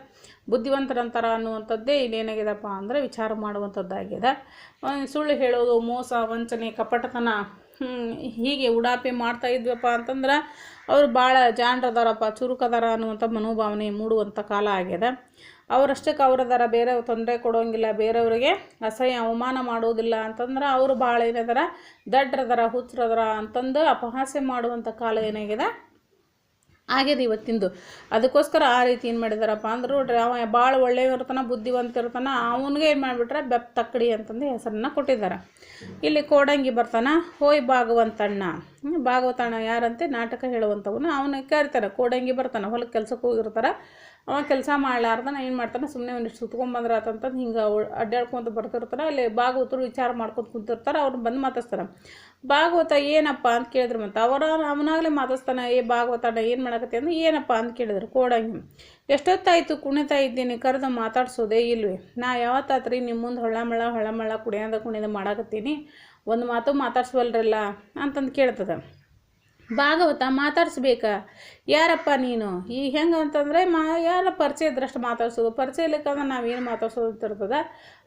ಬುದ್ಧಿವಂತರಂತಾರ ಅನ್ನುವಂಥದ್ದೇ ಇಲ್ಲೇನಾಗಿದೆಪ್ಪ ಅಂದರೆ ವಿಚಾರ ಮಾಡುವಂಥದ್ದಾಗಿದೆ ಸುಳ್ಳು ಹೇಳೋದು, ಮೋಸ, ವಂಚನೆ, ಕಪಟತನ ಹೀಗೆ ಉಡಾಪಿ ಮಾಡ್ತಾ ಇದ್ವಪ್ಪ ಅಂತಂದ್ರೆ ಅವರು ಭಾಳ ಜಾಣರದಾರಪ್ಪ ಚುರುಕದಾರ ಅನ್ನುವಂಥ ಮನೋಭಾವನೆ ಮೂಡುವಂಥ ಕಾಲ ಆಗಿದೆ ಅವರಷ್ಟಕ್ಕೆ ಅವರದಾರ ಬೇರೆ ತೊಂದರೆ ಕೊಡೋಂಗಿಲ್ಲ, ಬೇರೆಯವರಿಗೆ ಅಸಹ್ಯ, ಅವಮಾನ ಮಾಡೋದಿಲ್ಲ ಅಂತಂದ್ರೆ ಅವರು ಭಾಳ ಏನದಾರ ದಡ್ರದಾರ, ಹುಚ್ಚರದಾರ ಅಂತಂದು ಅಪಹಾಸ್ಯ ಮಾಡುವಂಥ ಕಾಲ ಏನಾಗಿದೆ ಆಗ್ಯದ ಇವತ್ತಿಂದು. ಅದಕ್ಕೋಸ್ಕರ ಆ ರೀತಿ ಏನು ಮಾಡಿದಾರಪ್ಪ ಅಂದ್ರೆ ಅವ ಭಾಳ ಒಳ್ಳೆಯವಿರ್ತಾನ ಬುದ್ಧಿವಂತ ಇರ್ತಾನ ಅವನಿಗೆ ಏನು ಮಾಡಿಬಿಟ್ರೆ ಬೆಪ್ ತಕ್ಕಡಿ ಅಂತಂದು ಹೆಸರನ್ನ ಕೊಟ್ಟಿದ್ದಾರೆ ಇಲ್ಲಿ ಕೋಡಂಗಿ ಬರ್ತಾನ, ಹೋಯ್ ಭಾಗವಂತಣ್ಣ. ಭಾಗವತಣ್ಣ ಯಾರಂತೆ? ನಾಟಕ ಹೇಳುವಂಥವನು. ಅವನು ಕರಿತಾರೆ, ಕೋಡಂಗಿ ಬರ್ತಾನೆ ಹೊಲಕ್ಕೆ ಕೆಲ್ಸಕ್ಕೆ ಹೋಗಿರ್ತಾರೆ. ಅವ ಕೆಲಸ ಮಾಡ್ಲಾರ್ದನ ಏನು ಮಾಡ್ತಾನೆ ಸುಮ್ಮನೆ ಒಂದಿಷ್ಟು ಸುತ್ಕೊಂಬಂದ್ರ ಆತಂತಂದು ಹಿಂಗೆ ಅಡ್ಡಾಡ್ಕೊಂತ ಬರ್ತಿರ್ತಾರೆ. ಅಲ್ಲಿ ಭಾಗವತರು ವಿಚಾರ ಮಾಡ್ಕೊಂಡು ಕುಂತಿರ್ತಾರೆ ಅವ್ರನ್ನ ಬಂದು ಮಾತಾಡ್ತಾರೆ ಭಾಗವತ ಏನಪ್ಪ ಅಂತ ಕೇಳಿದ್ರು ಮತ್ತು ಅವರ ಅವನಾಗಲೇ ಮಾತಾಡ್ತಾನೆ ಏ ಭಾಗವತ ಏನು ಮಾಡಕತ್ತೆ? ಅಂದ್ರೆ ಏನಪ್ಪ ಅಂತ ಕೇಳಿದ್ರು ಕೋಡಂಗಿ. ಎಷ್ಟೊತ್ತಾಯಿತು ಕುಣಿತಾ ಇದ್ದೀನಿ, ಕರೆದು ಮಾತಾಡ್ಸೋದೇ ಇಲ್ವೇ? ನಾ ಯಾವತ್ತಾತ್ರಿ ನಿಮ್ಮ ಮುಂದೆ ಹೊಳ್ಳಮಳ ಹೊಳ್ಳಮಳ ಕುಣಿಯೋದ ಕುಣಿಯದ ಮಾಡಕತ್ತೀನಿ. ಒಂದು ಮಾತು ಮಾತಾಡ್ಸ್ವಲ್ರಲ್ಲ? ಅಂತಂದು ಕೇಳ್ತದೆ. ಭಾಗವತ ಮಾತಾಡ್ಸ್ಬೇಕಾ. ಯಾರಪ್ಪ ನೀನು? ಈಗ ಹೆಂಗೆ ಅಂತಂದರೆ ಮಾ ಯಾರ ಪರಿಚಯ ಇದ್ರಷ್ಟು ಮಾತಾಡ್ಸೋದು. ಪರಿಚಯ ಇಲ್ಲಕ್ಕಂದ್ರೆ ನಾವೇನು ಮಾತಾಡ್ಸೋದು ಅಂತ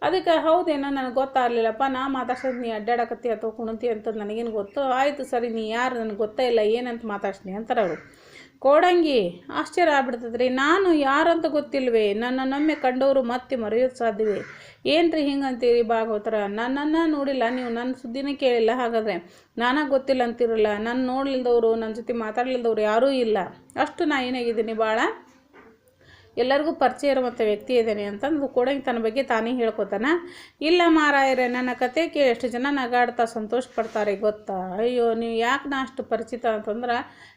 ಅದಕ್ಕೆ ಹೌದೇನೋ ನನಗೆ ಗೊತ್ತಾಗಲಿಲ್ಲಪ್ಪ, ನಾ ಮಾತಾಡ್ಸೋದು ನೀ ಅಡ್ಡಾಡಕತ್ತಿ ಅಥವಾ ಕುಣತಿ ಅಂತ ನನಗೇನು ಗೊತ್ತು? ಆಯಿತು ಸರಿ, ನೀ ಯಾರು? ನನಗೆ ಗೊತ್ತೇ ಇಲ್ಲ, ಏನಂತ ಮಾತಾಡ್ಸ್ನಿ ಅಂತಾರೆ ಅವರು. ಕೋಡಂಗಿ, ಆಶ್ಚರ್ಯ ಆಗ್ಬಿಡ್ತದ್ರಿ. ನಾನು ಯಾರಂತ ಗೊತ್ತಿಲ್ವೇ, ನನ್ನನ್ನೊಮ್ಮೆ ಕಂಡವರು ಮತ್ತೆ ಮರೆಯೋದು ಸಾಧ್ಯವೇ? ಏನ್ರಿ ಹಿಂಗಂತೀರಿ ಭಾಗವತರ? ನನ್ನನ್ನು ನೋಡಿಲ್ಲ, ನೀವು ನನ್ನ ಸುದ್ದಿನೇ ಕೇಳಿಲ್ಲ. ಹಾಗಾದರೆ ನಾನಾಗ ಗೊತ್ತಿಲ್ಲ ಅಂತಿರಲ್ಲ ನನ್ನ ನೋಡ್ಲಿಲ್ದವರು ನನ್ನ ಜೊತೆ ಮಾತಾಡ್ಲಿಲ್ದವ್ರು ಯಾರೂ ಇಲ್ಲ. ಅಷ್ಟು ನಾ ಏನಾಗಿದ್ದೀನಿ ಭಾಳ ಎಲ್ಲರಿಗೂ ಪರಿಚಯ ಇರುವಂಥ ವ್ಯಕ್ತಿ ಇದ್ದೇನೆ ಅಂತಂದು ಕೂಡ ತನ್ನ ಬಗ್ಗೆ ತಾನೇ ಹೇಳ್ಕೊತಾನೆ. ಇಲ್ಲ ಮಾರಾಯರೇ, ನನ್ನ ಕತೆ ಕೇಳಿ ಎಷ್ಟು ಜನ ನಗಾಡ್ತಾ ಸಂತೋಷ ಪಡ್ತಾರೆ ಗೊತ್ತಾ? ಅಯ್ಯೋ, ನೀವು ಯಾಕೆ ನಾ ಅಷ್ಟು ಪರಿಚಿತ ಅಂತಂದ್ರೆ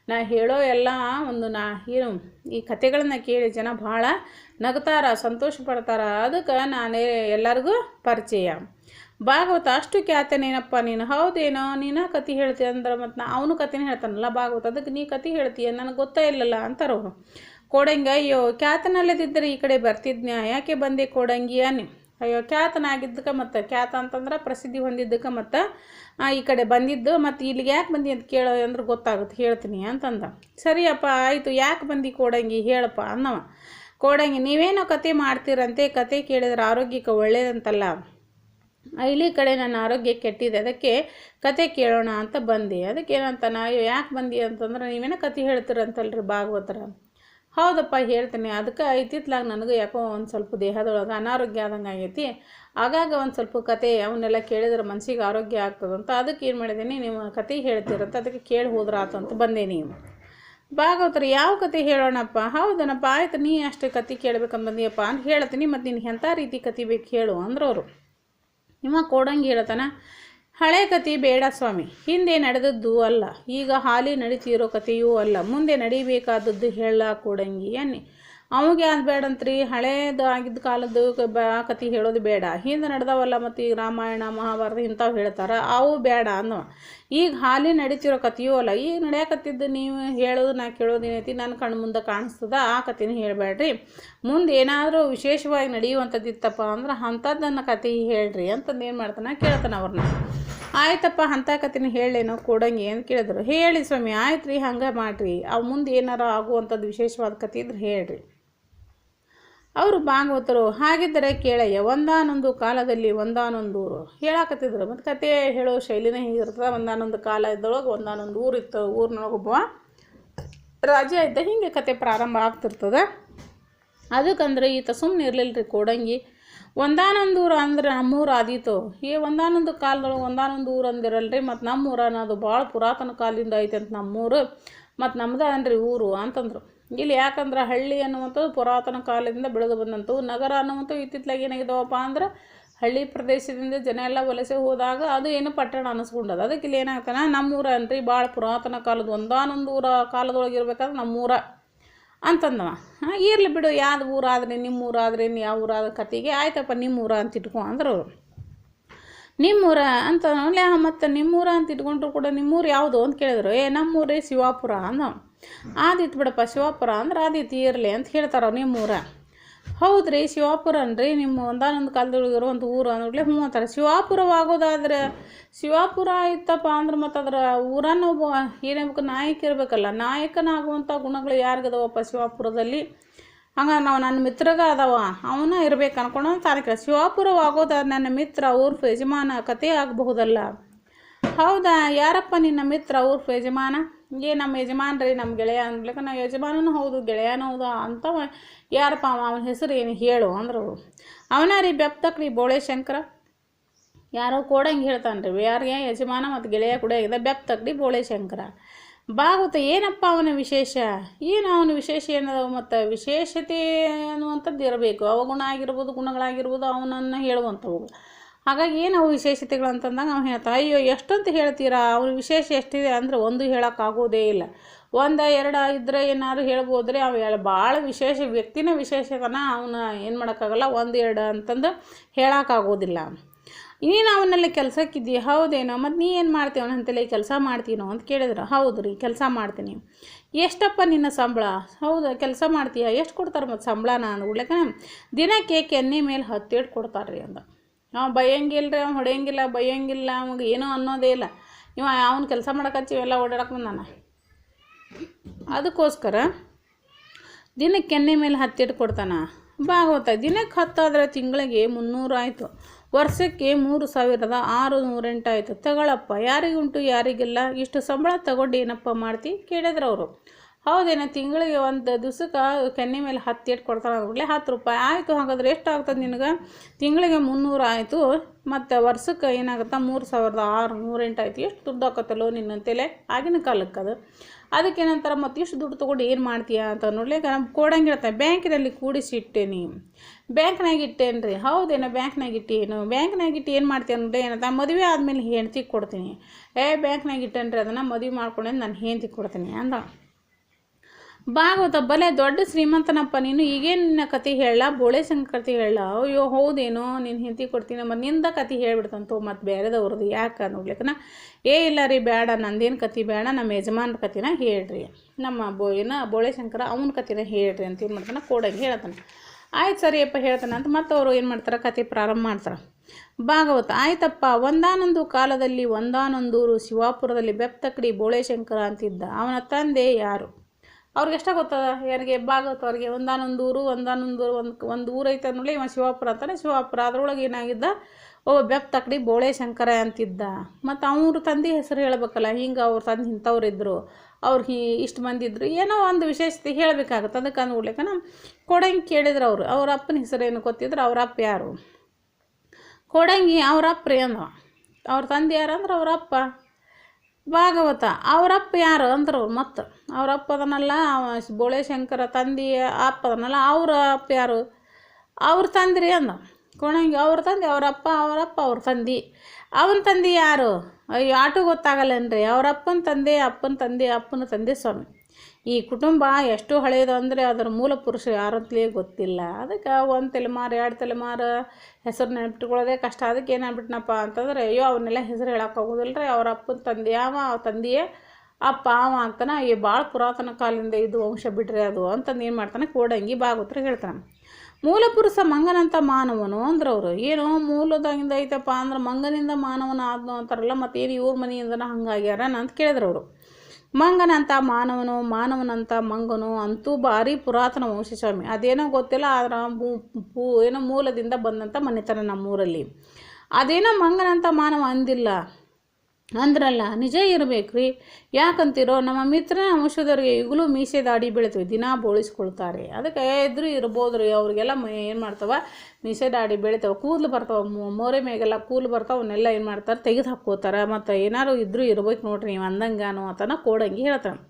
ನಾ ಹೇಳೋ ಎಲ್ಲ ಒಂದು ನಾ ಏನು ಈ ಕತೆಗಳನ್ನ ಕೇಳಿ ಜನ ಭಾಳ ನಗ್ತಾರ, ಸಂತೋಷ ಪಡ್ತಾರ. ಅದಕ್ಕೆ ನಾನೇ ಎಲ್ಲರಿಗೂ ಪರಿಚಯ. ಭಾಗವತ, ಅಷ್ಟು ಖ್ಯಾತನೇನಪ್ಪ ನೀನು? ಹೌದೇನೋ? ನೀನು ಕತೆ ಹೇಳ್ತೀಯ ಅಂದ್ರೆ ಮತ್ತು ನಾ ಅವನು ಕತೆನೇ ಹೇಳ್ತಾನಲ್ಲ ಭಾಗವತ, ಅದಕ್ಕೆ ನೀ ಕತೆ ಹೇಳ್ತೀಯ? ನನಗೆ ಗೊತ್ತೇ ಇಲ್ಲಲ್ಲ ಅಂತಾರೆ? ಅವರು ಕೋಡಂಗಿ, ಅಯ್ಯೋ, ಖ್ಯಾತನಲ್ಲದಿದ್ದರೆ ಈ ಕಡೆ ಬರ್ತಿದ್ನ್ಯಾ ಯಾಕೆ ಬಂದೆ ಕೋಡಂಗಿ ಅನ್ನಿ ಅಯ್ಯೋ, ಖ್ಯಾತನಾಗಿದ್ದಕ್ಕೆ ಮತ್ತು, ಖ್ಯಾತ ಅಂತಂದ್ರೆ ಪ್ರಸಿದ್ಧಿ ಹೊಂದಿದ್ದಕ್ಕೆ ಮತ್ತು ಈ ಕಡೆ ಬಂದಿದ್ದು. ಮತ್ತು ಇಲ್ಲಿಗೆ ಯಾಕೆ ಬಂದಿ ಅಂತ ಕೇಳೋ ಅಂದ್ರೆ ಗೊತ್ತಾಗುತ್ತೆ, ಹೇಳ್ತೀನಿ ಅಂತಂದ. ಸರಿಯಪ್ಪ, ಆಯಿತು, ಯಾಕೆ ಬಂದಿ ಕೋಡಂಗಿ, ಹೇಳಪ್ಪ ಅನ್ನವ. ಕೋಡಂಗಿ, ನೀವೇನೋ ಕತೆ ಮಾಡ್ತೀರಂತೆ, ಕತೆ ಕೇಳಿದ್ರೆ ಆರೋಗ್ಯಕ್ಕೆ ಒಳ್ಳೇದಂತಲ್ಲ. ಇಲ್ಲಿ ಕಡೆ ನನ್ನ ಆರೋಗ್ಯ ಕೆಟ್ಟಿದೆ, ಅದಕ್ಕೆ ಕತೆ ಕೇಳೋಣ ಅಂತ ಬಂದೆ. ಅದಕ್ಕೆ ಏನಂತಾನ, ಅಯ್ಯೋ, ಯಾಕೆ ಬಂದಿ ಅಂತಂದ್ರೆ ನೀವೇನೋ ಕತೆ ಹೇಳ್ತೀರಂತಲ್ರಿ ಭಾಗವತರ. ಹೌದಪ್ಪ ಹೇಳ್ತೇನೆ. ಅದಕ್ಕೆ ಐತಿತ್ಲಾಗ ನನಗೆ ಯಾಕೋ ಒಂದು ಸ್ವಲ್ಪ ದೇಹದೊಳಗೆ ಅನಾರೋಗ್ಯ ಆದಂಗೆ ಆಗೈತಿ. ಆಗಾಗ ಒಂದು ಸ್ವಲ್ಪ ಕತೆ ಅವನ್ನೆಲ್ಲ ಕೇಳಿದ್ರೆ ಮನ್ಸಿಗೆ ಆರೋಗ್ಯ ಆಗ್ತದಂತ ಅದಕ್ಕೆ ಏನು ಮಾಡಿದ್ದೀನಿ, ನೀವು ಕತೆ ಹೇಳ್ತೀರಂತ ಅದಕ್ಕೆ ಕೇಳಿ ಹೋದ್ರಾತು ಅಂತ ಬಂದೆ ನೀವು. ಭಾಗವತರು, ಯಾವ ಕತೆ ಹೇಳೋಣಪ್ಪ? ಹೌದನಪ್ಪ, ಆಯ್ತು, ನೀ ಅಷ್ಟು ಕತೆ ಕೇಳ್ಬೇಕಂತ ಬಂದಿಯಪ್ಪ ಅಂತ ಹೇಳ್ತೀನಿ. ಮತ್ತು ನಿನ್ಗೆ ಎಂಥ ರೀತಿ ಕತೆ ಬೇಕು ಹೇಳು ಅಂದ್ರವರು. ನಿಮ್ಮ ಕೋಡಂಗಿ ಹೇಳ್ತಾನ ಹಳೆ ಕತಿ ಬೇಡ ಸ್ವಾಮಿ. ಹಿಂದೆ ನಡೆದದ್ದು ಅಲ್ಲ. ಈಗ ಹಾಲಿ ನಡೀತಿರೋ ಕಥೆಯೂ ಅಲ್ಲ. ಮುಂದೆ ನಡೀಬೇಕಾದದ್ದು ಹೇಳ ಕೊಡಂಗಿ ಅನ್ನಿ ಅವಾಗ ಯಾವ್ದು ಬೇಡಂತ್ರಿ? ಹಳೇದು ಆಗಿದ್ದ ಕಾಲದ್ದು ಬ ಕತೆ ಹೇಳೋದು ಬೇಡ. ಹಿಂದೆ ನಡೆದವಲ್ಲ ಮತ್ತು ಈಗ ರಾಮಾಯಣ, ಮಹಾಭಾರತ ಇಂಥವು ಹೇಳ್ತಾರೆ, ಅವು ಬೇಡ ಅನ್ನೋ. ಈಗ ಹಾಲಿ ನಡೀತಿರೋ ಕಥೆಯೂ ಅಲ್ಲ. ಈಗ ನಡೆಯಕತ್ತಿದ್ದು ನೀವು ಹೇಳೋದು, ನಾ ಕೇಳೋದು ಏನೈತಿ ನನ್ನ ಕಣ್ಣು ಮುಂದೆ ಕಾಣಿಸ್ತದ, ಆ ಕಥೆನ ಹೇಳಬೇಡ್ರಿ ಮುಂದೆ ಏನಾದರೂ ವಿಶೇಷವಾಗಿ ನಡೆಯುವಂಥದ್ದು ಇತ್ತಪ್ಪ ಅಂದ್ರೆ ಅಂಥದ್ದನ್ನು ಕತೆ ಹೇಳ್ರಿ ಅಂತಂದು ಏನು ಮಾಡ್ತಾನೆ ಕೇಳ್ತಾನೆ ಅವ್ರನ್ನ ಆಯ್ತಪ್ಪ, ಅಂಥ ಕಥೆನ ಹೇಳೇನೋ ಕೊಡಂಗೆ ಅಂತ ಕೇಳಿದ್ರು. ಹೇಳಿ ಸ್ವಾಮಿ ಆಯ್ತು ರೀ ಹಂಗೆ ಮಾಡಿರಿ. ಅವು ಮುಂದೆ ಏನಾರು ಆಗುವಂಥದ್ದು ವಿಶೇಷವಾದ ಕತೆ ಇದ್ರೆ ಹೇಳ್ರಿ. ಅವರು ಭಾಗವತರು ಹಾಗಿದ್ದರೆ ಕೇಳಯ್ಯ, ಒಂದಾನೊಂದು ಕಾಲದಲ್ಲಿ ಒಂದಾನೊಂದು ಊರು. ಹೇಳಾಕತ್ತಿದ್ರು. ಮತ್ತು ಕತೆ ಹೇಳೋ ಶೈಲಿನೇ ಹೀಗಿರ್ತದೆ ಒಂದಾನೊಂದು ಕಾಲ ಇದ್ದೊಳಗೆ ಒಂದಾನೊಂದು ಊರು ಇತ್ತು. ಊರಿನೊಳಗೊಬ್ಬ ರಾಜ ಇದ್ದ ಹಿಂಗೆ ಕತೆ ಪ್ರಾರಂಭ ಆಗ್ತಿರ್ತದೆ. ಅದಕ್ಕಂದ್ರೆ ಈತ ಸುಮ್ಮನೆ ಇರಲಿಲ್ಲ ರೀ ಕೋಡಂಗಿ. ಒಂದಾನೊಂದು ಊರು ಅಂದ್ರೆ ನಮ್ಮೂರು ಆದೀತು. ಈ ಒಂದಾನೊಂದು ಕಾಲದೊಳಗೆ ಒಂದಾನೊಂದು ಊರು ಅಂದಿರಲ್ರಿ. ಮತ್ತು ನಮ್ಮೂರ ಅನ್ನೋದು ಭಾಳ ಪುರಾತನ ಕಾಲದಿಂದ ಐತೆ ಅಂತ ನಮ್ಮೂರು. ಮತ್ತು ನಮ್ದು ಅನ್ರಿ ಊರು ಅಂತಂದರು. ಇಲ್ಲಿ ಯಾಕಂದ್ರೆ ಹಳ್ಳಿ ಅನ್ನುವಂಥದ್ದು ಪುರಾತನ ಕಾಲದಿಂದ ಬೆಳೆದು ಬಂದಂಥವು ನಗರ ಅನ್ನುವಂಥವು ಇತ್ತಿತ್ತಲಾಗಿ ಏನಾಗಿದ್ದಾವಪ್ಪ ಅಂದ್ರೆ ಹಳ್ಳಿ ಪ್ರದೇಶದಿಂದ ಜನ ಎಲ್ಲ ವಲಸೆ ಹೋದಾಗ ಅದು ಏನು ಪಟ್ಟಣ ಅನ್ನಿಸ್ಕೊಂಡದ ಅದಕ್ಕೆ ಇಲ್ಲಿ ಏನಾಗ್ತಾನೆ, ನಮ್ಮೂರ ಅನ್ರಿ ಭಾಳ ಪುರಾತನ ಕಾಲದ ಒಂದಾನೊಂದು ಊರ ಕಾಲದೊಳಗೆ ಇರ್ಬೇಕಾದ್ರೆ ನಮ್ಮೂರ ಅಂತಂದ ಇರಲಿ ಬಿಡು, ಯಾವ್ದು ಊರಾದ್ರೆ, ನಿಮ್ಮ ಊರಾದ್ರೆ ಯಾವ ಊರಾದ ಕತೆಗೆ ಆಯ್ತಪ್ಪ, ನಿಮ್ಮ ಊರ ಅಂತ ಇಟ್ಕೊ ಅಂದ್ರೆ. ಅವರು ನಿಮ್ಮೂರ ಅಂತ ಮತ್ತೆ ಮತ್ತು ನಿಮ್ಮೂರ ಅಂತ ಇಟ್ಕೊಂಡ್ರು ಕೂಡ ನಿಮ್ಮೂರು ಯಾವುದು? ಅಂತ ಕೇಳಿದ್ರು. ಏ, ನಮ್ಮೂರೇ ಶಿವಾಪುರ ಅಂದ ಆದಿತ್ತು ಬಿಡಪ್ಪ ಶಿವಪುರ ಅಂದ್ರೆ ಆದಿತ್ತು ಇರಲಿ ಅಂತ ಹೇಳ್ತಾರ ನಿಮ್ಮೂರ. ಹೌದ್ರಿ ಶಿವಾಪುರ ಅನ್ರಿ ನಿಮ್ಮ ಒಂದಾನೊಂದು ಕಾಲದೊಳಗೆ ಇರುವಂಥ ಊರು ಅಂದ್ರೆ ಹ್ಞೂ ಅಂತಾರೆ. ಶಿವಾಪುರವಾಗೋದಾದ್ರೆ ಶಿವಾಪುರ ಆಯ್ತಪ್ಪ ಅಂದ್ರೆ ಮತ್ತು ಅದರ ಊರನ್ನ ಒಬ್ಬ ಏನೇಬೇಕು ನಾಯಕ ಇರಬೇಕಲ್ಲ ನಾಯಕನಾಗುವಂಥ ಗುಣಗಳು ಯಾರಿಗದವಪ್ಪ ಶಿವಾಪುರದಲ್ಲಿ? ಹಂಗ ನಾವು ನನ್ನ ಮಿತ್ರಗ ಅದಾವ, ಅವನ ಇರ್ಬೇಕು ಅನ್ಕೊಂಡು ತಾರೀಕ. ಶಿವಾಪುರವಾಗೋದ ನನ್ನ ಮಿತ್ರ, ಊರ್ಫ್ ಯಜಮಾನ ಕತೆ ಆಗಬಹುದಲ್ಲ? ಹೌದಾ, ಯಾರಪ್ಪ ನಿನ್ನ ಮಿತ್ರ, ಊರ್ಫ್ ಯಜಮಾನ? ಏ ನಮ್ಮ ಯಜಮಾನ್ರಿ, ನಮ್ಮ ಗೆಳೆಯ ಅನ್ಲಿಕ್ಕೆ ನಾವು ಯಜಮಾನನೂ ಹೌದು, ಗೆಳೆಯನೂ ಹೌದು ಅಂತ ಯಾರಪ್ಪ ಅವ, ಅವನ ಹೆಸರು ಏನು ಹೇಳು ಅಂದ್ರು. ಅವನ ರೀ ಬೆಪ್ತಕ್ರಿ ಬೋಳೆ ಶಂಕರ ಯಾರೋ ಕೋಡಂಗೆ ಹೇಳ್ತಾನೆ ರೀ ಯಾರಿಗೆ? ಯಜಮಾನ ಮತ್ತು ಗೆಳೆಯ ಕೂಡ ಆಗಿದೆ ಬೆಪ್ತಕ್ರಿ ಬೋಳೆ ಶಂಕರ ಬಾಗುತ್ತ ಏನಪ್ಪ ಅವನ ವಿಶೇಷ? ಏನು ಅವನ ವಿಶೇಷ ಏನದ ಮತ್ತು? ವಿಶೇಷತೆ ಅನ್ನುವಂಥದ್ದು ಇರಬೇಕು ಅವಗುಣ ಆಗಿರ್ಬೋದು, ಗುಣಗಳಾಗಿರ್ಬೋದು, ಅವನನ್ನು ಹೇಳುವಂಥವು. ಹಾಗಾಗಿ ಏನು ಅವು ವಿಶೇಷತೆಗಳು ಅಂತಂದಾಗ ನಾವು ಹೇಳ್ತಾ ಅಯ್ಯೋ ಎಷ್ಟಂತ ಹೇಳ್ತೀರಾ? ಅವ್ರ ವಿಶೇಷ ಎಷ್ಟಿದೆ? ಅಂದರೆ ಒಂದು ಹೇಳೋಕ್ಕಾಗೋದೇ ಇಲ್ಲ. ಒಂದು, ಎರಡು ಇದ್ದರೆ ಏನಾದ್ರು ಹೇಳ್ಬೋದ್ರೆ ಅವು ಭಾಳ ವಿಶೇಷ, ವ್ಯಕ್ತಿನ ವಿಶೇಷತನ ಅವನ್ನ ಏನು ಮಾಡೋಕ್ಕಾಗಲ್ಲ, ಒಂದು, ಎರಡು ಅಂತಂದು ಹೇಳೋಕ್ಕಾಗೋದಿಲ್ಲ ನೀನು ಅವನಲ್ಲಿ ಕೆಲಸಕ್ಕಿದ್ದಿ? ಹೌದೇನೋ? ಮತ್ತು ನೀ ಏನು ಮಾಡ್ತೀವಿ ಈ ಕೆಲಸ ಮಾಡ್ತೀನೋ? ಅಂತ ಕೇಳಿದ್ರು. ಹೌದು ರೀ, ಕೆಲಸ ಮಾಡ್ತೀನಿ. ಎಷ್ಟಪ್ಪ ನಿನ್ನ ಸಂಬಳ? ಹೌದು, ಕೆಲಸ ಮಾಡ್ತೀಯಾ? ಎಷ್ಟು ಕೊಡ್ತಾರೆ ಮತ್ತು ಸಂಬಳನ? ಅಂದ್ಬಿಡ್ಲಕ್ಕ, ದಿನಕ್ಕೆ ಕೆನ್ನೆ ಮೇಲೆ ಹತ್ತೇಳು ಕೊಡ್ತಾರೆ ರೀ ಅಂದ. ಅವ ಬೈಯಂಗಿಲ್ಲ ರೀ ಅವ್ನು ಹೊಡೆಯಂಗಿಲ್ಲ, ಬೈಯಂಗಿಲ್ಲ, ಅವ್ನಿಗೆ ಏನೂ ಅನ್ನೋದೇ ಇಲ್ಲ. ಇವ ಅವ್ನ ಕೆಲಸ ಮಾಡಕ್ಕೆ ಇವೆಲ್ಲ ಓಡಾಡಕ್ಕೆ ಬಂದಾನ. ಅದಕ್ಕೋಸ್ಕರ ದಿನಕ್ಕೆ ಕೆನ್ನೆ ಮೇಲೆ ಹತ್ತಿಟ್ಟು ಕೊಡ್ತಾನ. ಭಾಗವತ ದಿನಕ್ಕೆ ಹತ್ತಾದರೆ ತಿಂಗಳಿಗೆ ಮುನ್ನೂರು ಆಯಿತು. ವರ್ಷಕ್ಕೆ ಮೂರು ಸಾವಿರದ ಆರು ನೂರೆಂಟು ಆಯಿತು. ತಗೊಳಪ್ಪ ಯಾರಿಗುಂಟು ಯಾರಿಗಿಲ್ಲ ಇಷ್ಟು ಸಂಬಳ ತಗೊಂಡು ಏನಪ್ಪ ಮಾಡ್ತಿ? ಕೇಳಿದ್ರು ಅವರು. ಹೌದೇನ? ತಿಂಗಳಿಗೆ ಒಂದು ದಿವ್ಸಕ್ಕೆ ಕೆನ್ನೆ ಮೇಲೆ ಹತ್ತು ಏಟು ಕೊಡ್ತಾನೆ ಅಂದ್ಬಿಡ್ಲೆ ಹತ್ತು ರೂಪಾಯಿ. ಆಯಿತು, ಹಾಗಾದ್ರೆ ಎಷ್ಟು ಆಗ್ತದೆ ನಿನಗೆ? ತಿಂಗಳಿಗೆ ಮುನ್ನೂರು ಆಯಿತು. ಮತ್ತು ವರ್ಷಕ್ಕೆ ಏನಾಗುತ್ತೆ? ಮೂರು ಸಾವಿರದ ಆರು ನೂರೆಂಟು ಆಯ್ತು. ಎಷ್ಟು ದುಡ್ಡು ಹಾಕತ್ತಲ್ಲೋ ನಿನ್ನಂತೇಲೆ ಆಗಿನ ಕಾಲಕ್ಕೆ ಅದು. ಅದಕ್ಕೆ ಏನಂತಾರೆ, ಮತ್ತು ಇಷ್ಟು ದುಡ್ಡು ತೊಗೊಂಡು ಏನು ಮಾಡ್ತೀಯಾ ಅಂತ ನೋಡ್ಲಿಕ್ಕೆ ನಮ್ಮ ಕೊಡಂಗೆ ಹೇಳ್ತಾರೆ ಬ್ಯಾಂಕಿನಲ್ಲಿ ಕೂಡಿಸಿಟ್ಟೇನಿ. ಬ್ಯಾಂಕ್ನಾಗ ಇಟ್ಟೇನು ರೀ. ಹೌದೇನೋ? ಬ್ಯಾಂಕ್ನಾಗ ಇಟ್ಟೇನು ಬ್ಯಾಂಕ್ನಾಗ ಇಟ್ಟು ಏನು ಮಾಡ್ತೀಯ ಅಂದ್ರೆ ಏನಂತ ಮದುವೆ ಆದಮೇಲೆ ಹೆಂಡ್ತಿಗೆ ಕೊಡ್ತೀನಿ. ಏ, ಬ್ಯಾಂಕ್ನಾಗ ಇಟ್ಟೇನು ರೀ ಅದನ್ನು ಮದುವೆ ಮಾಡ್ಕೊಂಡೇನು ನಾನು ಹೆಂಡ್ತಿಗೆ ಕೊಡ್ತೀನಿ ಅಂದ. ಭಾಗವತ, ಬಲೆ ದೊಡ್ಡ ಶ್ರೀಮಂತನಪ್ಪ, ನೀನು ಈಗೇನು ನಿನ್ನ ಕತೆ ಹೇಳ? ಬೋಳೆ ಸಂಘ ಕತೆ ಹೇಳ? ಅಯ್ಯೋ, ಹೌದೇನೋ? ನೀನು ಹಿಂತಿ ಕೊಡ್ತೀನಿ ಮತ್ತು ನಿಂದ ಕತೆ ಹೇಳ್ಬಿಡ್ತಂತು ಮತ್ತು ಬೇರೆದವ್ರದ್ದು ಯಾಕೆ ನೋಡ್ಲಿಕ್ಕನ ಏ, ಇಲ್ಲ ರೀ ಬೇಡ ನಂದೇನು ಕತೆ ಬೇಡ ನಮ್ಮ ಯಜಮಾನ್ರ ಕತೆನ ಹೇಳ್ರಿ. ನಮ್ಮ ಬೋ ಏನ ಬೋಳೆ ಶಂಕರ ಅವನ ಕತೆನ ಹೇಳ್ರಿ ಅಂತ ಏನು ಮಾಡ್ತಾನೆ ಕೊಡಂಗೆ ಹೇಳ್ತಾನೆ. ಆಯ್ತು ಸರಿಯಪ್ಪ ಹೇಳ್ತಾನೆ ಅಂತ ಮತ್ತು ಅವರು ಏನು ಮಾಡ್ತಾರೆ? ಕತೆ ಪ್ರಾರಂಭ ಮಾಡ್ತಾರೆ. ಭಾಗವತ, ಆಯ್ತಪ್ಪ, ಒಂದಾನೊಂದು ಕಾಲದಲ್ಲಿ ಒಂದಾನೊಂದೂರು ಶಿವಾಪುರದಲ್ಲಿ ಬೆಪ್ತಕಡಿ ಬೋಳೆಶಂಕರ ಅಂತಿದ್ದ. ಅವನ ತಂದೆ ಯಾರು? ಅವ್ರಿಗೆ ಎಷ್ಟ ಗೊತ್ತದ? ಯಾರಿಗೆ ಹೆಬ್ಬಾಗುತ್ತೆ ಅವ್ರಿಗೆ ಒಂದಾನೊಂದು ಊರು ಒಂದಾನೊಂದು ಊರು, ಒಂದು ಒಂದು ಊರು ಐತೆ ನೋಡಿ ಇವ ಶಿವಾಪುರ ಅಂತಾನೆ ಶಿವಾಪುರ. ಅದ್ರೊಳಗೆ ಏನಾಗಿದ್ದ? ಒಬ್ಬ ಬೆಪ್ ತಕ್ಕಡಿ ಬೋಳೆ ಶಂಕರ ಅಂತಿದ್ದ. ಮತ್ತು ಅವ್ರ ತಂದೆ ಹೆಸರು ಹೇಳ್ಬೇಕಲ್ಲ, ಹಿಂಗೆ ಅವ್ರ ತಂದೆ ಇಂಥವ್ರು ಇದ್ದರು ಅವ್ರು ಹೀ, ಇಷ್ಟು ಮಂದಿದ್ರು ಏನೋ ಒಂದು ವಿಶೇಷತೆ ಹೇಳಬೇಕಾಗತ್ತೆ. ಅದಕ್ಕೆ ಅಂದ್ಬಿಡ್ಲಿಕ್ಕನ ಕೊಡಂಗಿ ಕೇಳಿದ್ರು ಅವರು. ಅವ್ರ ಅಪ್ಪನ ಹೆಸರು ಏನು ಗೊತ್ತಿದ್ರು ಅವ್ರ ಅಪ್ಪ ಯಾರು? ಕೊಡಂಗಿ ಅವ್ರ ಅಪ್ಪ ರೀ ಅಂದ ಅವ್ರ ತಂದೆ ಯಾರು ಅಂದ್ರೆ ಅವ್ರ ಅಪ್ಪ. ಭಾಗವತ. ಅವರಪ್ಪ ಯಾರು ಅಂದ್ರೆ ಅವ್ರು ಮತ್ತು. ಅವರಪ್ಪ ಅದನ್ನೆಲ್ಲ ಬೋಳೆ ಶಂಕರ ತಂದೆ, ಅಪ್ಪ ಅದನ್ನೆಲ್ಲ ಅವ್ರ ಅಪ್ಪ ಯಾರು? ಅವ್ರ ತಂದ್ರಿ ಅಂದ. ಕೊಣಂಗಿ ಅವ್ರ ತಂದೆ, ಅವರಪ್ಪ ಅವರಪ್ಪ ಅವ್ರ ತಂದೆ. ಅವನ ತಂದೆ ಯಾರು? ಅಯ್ಯೋ, ಆಟೋ ಗೊತ್ತಾಗಲ್ಲೇನ್ರಿ. ಅವರಪ್ಪನ ತಂದೆ, ಅಪ್ಪನ ತಂದೆ ಅಪ್ಪನ ತಂದೆ ಸ್ವಾಮಿ. ಈ ಕುಟುಂಬ ಎಷ್ಟು ಹಳೆಯದು ಅಂದರೆ ಅದರ ಮೂಲ ಪುರುಷ ಯಾರಂತಲೇ ಗೊತ್ತಿಲ್ಲ. ಅದಕ್ಕೆ ಒಂದು ತಲೆಮಾರು, ಎರಡು ತಲೆಮಾರು ಹೆಸರು ನೆನಪಿಟ್ಕೊಳ್ಳೋದೇ ಕಷ್ಟ. ಅದಕ್ಕೆ ಏನು ಆಗ್ಬಿಟ್ನಪ್ಪ ಅಂತಂದ್ರೆ, ಅಯ್ಯೋ ಅವನ್ನೆಲ್ಲ ಹೆಸರು ಹೇಳೋಕ್ಕಾಗೋದಿಲ್ಲ ರೀ ಅವ್ರ ಅಪ್ಪನ ತಂದೆ ಯಾವ ಅವ್ರ ತಂದೆಯೇ ಅಪ್ಪ, ಅವ ಆಗ್ತಾನೆ. ಈ ಭಾಳ ಪುರಾತನ ಕಾಲದಿಂದ ಇದು ವಂಶ ಬಿಡ್ರಿ ಅದು ಅಂತಂದು ಏನು ಮಾಡ್ತಾನೆ? ಕೋಡಂಗಿ ಬಾಗುತ್ರ ಹೇಳ್ತಾನೆ. ಮೂಲ ಪುರುಷ ಮಂಗನಂತ ಮಾನವನು ಅಂದ್ರೆ ಅವರು. ಏನು ಮೂಲದಾಗಿಂದ ಐತಪ್ಪ ಅಂದ್ರೆ ಮಂಗನಿಂದ ಮಾನವನ ಆದ್ನು ಅಂತಾರಲ್ಲ, ಮತ್ತೇನು ಇವ್ರ ಮನೆಯಿಂದನ ಹಂಗಾಗ್ಯಾರ ಅಂತ ಕೇಳಿದ್ರು ಅವರು. ಮಂಗನಂತ ಮಾನವನು, ಮಾನವನಂತ ಮಂಗನು ಅಂತೂ ಭಾರಿ ಪುರಾತನ ವಂಶಸ್ವಾಮಿ. ಅದೇನೋ ಗೊತ್ತಿಲ್ಲ ಅದರ ಪೂ ಏನೋ ಮೂಲದಿಂದ ಬಂದಂಥ ಮನೆತನ ನಮ್ಮೂರಲ್ಲಿ. ಅದೇನೋ ಮಂಗನಂತ ಮಾನವ ಅಂದಿಲ್ಲ. ಅಂದ್ರಲ್ಲ, ನಿಜ ಇರಬೇಕು ರೀ ಯಾಕಂತೀರೋ, ನಮ್ಮ ಮಿತ್ರ ವಂಶದವ್ರಿಗೆ ಈಗಲೂ ಮೀಸೆ ದಾಡಿ ಬೆಳಿತೀವಿ, ದಿನ ಬೋಳಿಸ್ಕೊಳ್ತಾರೆ. ಅದಕ್ಕೆ ಎದುರು ಇರ್ಬೋದು ರೀ ಅವ್ರಿಗೆಲ್ಲ ಏನು ಮಾಡ್ತಾವ? ಮೀಸೆ ದಾಡಿ ಬೆಳಿತಾವೆ, ಕೂದಲು ಬರ್ತಾವೆ ಮೋರೆ ಮೇಗೆಲ್ಲ ಕೂದಲು ಬರ್ತಾವೆ, ಅವನ್ನೆಲ್ಲ ಏನು ಮಾಡ್ತಾರೆ? ತೆಗೆದು ಹಾಕ್ಕೋತಾರೆ, ಮತ್ತು ಏನಾರು ಇದ್ರೂ ಇರ್ಬೇಕು ನೋಡ್ರಿ, ನೀವು ಅಂದಂಗಾನು ಅಂತನ ಕೋಡಂಗಿ ಹೇಳ್ತಾನೆ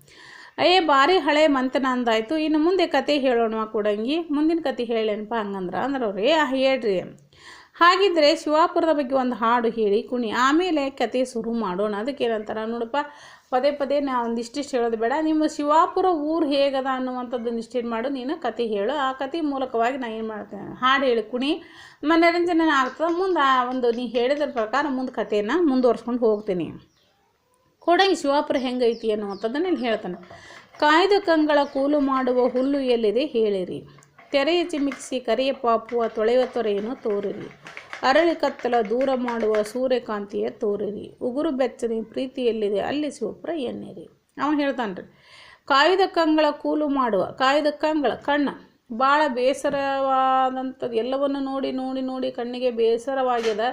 ಅಯ್ಯೇ, ಭಾರಿ ಹಳೆ ಮಂತನ ಅಂದಾಯಿತು, ಇನ್ನು ಮುಂದೆ ಕತೆ ಹೇಳೋಣ ಕೊಡಂಗಿ? ಮುಂದಿನ ಕತೆ ಹೇಳೇನಪ್ಪ ಹಂಗಂದ್ರೆ? ಅಂದ್ರೆ ಅವ್ರು ಹೇಳ್ರಿ. ಹಾಗಿದ್ರೆ ಶಿವಾಪುರದ ಬಗ್ಗೆ ಒಂದು ಹಾಡು ಹೇಳಿ, ಕುಣಿ. ಆಮೇಲೆ ಕತೆ ಶುರು ಮಾಡೋಣ. ಅದಕ್ಕೆ ಏನಂತಾರೆ ನೋಡಪ್ಪ, ಪದೇ ಪದೇ ನಾ ಒಂದಿಷ್ಟಿಷ್ಟು ಹೇಳೋದು ಬೇಡ. ನಿಮ್ಮ ಶಿವಾಪುರ ಊರು ಹೇಗದ ಅನ್ನುವಂಥದ್ದು ನಿಶ್ಚಯ ಮಾಡು. ನೀನು ಕತೆ ಹೇಳು. ಆ ಕತೆ ಮೂಲಕವಾಗಿ ನಾನು ಏನು ಮಾಡ್ತೇನೆ? ಹಾಡು ಹೇಳಿ ಕುಣಿ. ಮನೋರಂಜನೆ ಆಗ್ತದೆ. ಮುಂದೆ ಆ ಒಂದು ನೀ ಹೇಳಿದ್ರ ಪ್ರಕಾರ ಮುಂದೆ ಕಥೆಯನ್ನು ಮುಂದುವರ್ಸ್ಕೊಂಡು ಹೋಗ್ತೀನಿ. ಕೊಡಂಗೆ ಶಿವಾಪುರ ಹೆಂಗೈತಿ ಅನ್ನುವಂಥದ್ದನ್ನು ನೀನು ಹೇಳ್ತಾನೆ. ಕಾಯ್ದು ಕಂಗಳ ಕೂಲು ಮಾಡುವ ಹುಲ್ಲು ಎಲ್ಲಿದೆ ಹೇಳಿರಿ. ತೆರೆಯ ಚಿಮಿಕ್ಸಿ ಕರಿಯ ಪಾಪುವ ತೊಳೆಯುವ ತೊರೆಯನ್ನು ತೋರಿರಿ. ಅರಳಿ ಕತ್ತಲ ದೂರ ಮಾಡುವ ಸೂರ್ಯಕಾಂತಿಯ ತೋರಿರಿ. ಉಗುರು ಬೆಚ್ಚನೆ ಪ್ರೀತಿಯಲ್ಲಿದೆ, ಅಲ್ಲಿ ಶಿವಪುರ ಎನ್ನಿರಿ. ಹೇಳ್ತಾನೆ ಹೇಳ್ತಾನ್ರಿ, ಕಾಯ್ದ ಕಂಗಳ ಕೂಲು ಮಾಡುವ, ಕಾಯ್ದ ಕಂಗಳ ಕಣ್ಣ ಭಾಳ ಬೇಸರವಾದಂಥದ್ದು ಎಲ್ಲವನ್ನು ನೋಡಿ ನೋಡಿ ನೋಡಿ ಕಣ್ಣಿಗೆ ಬೇಸರವಾಗ್ಯದ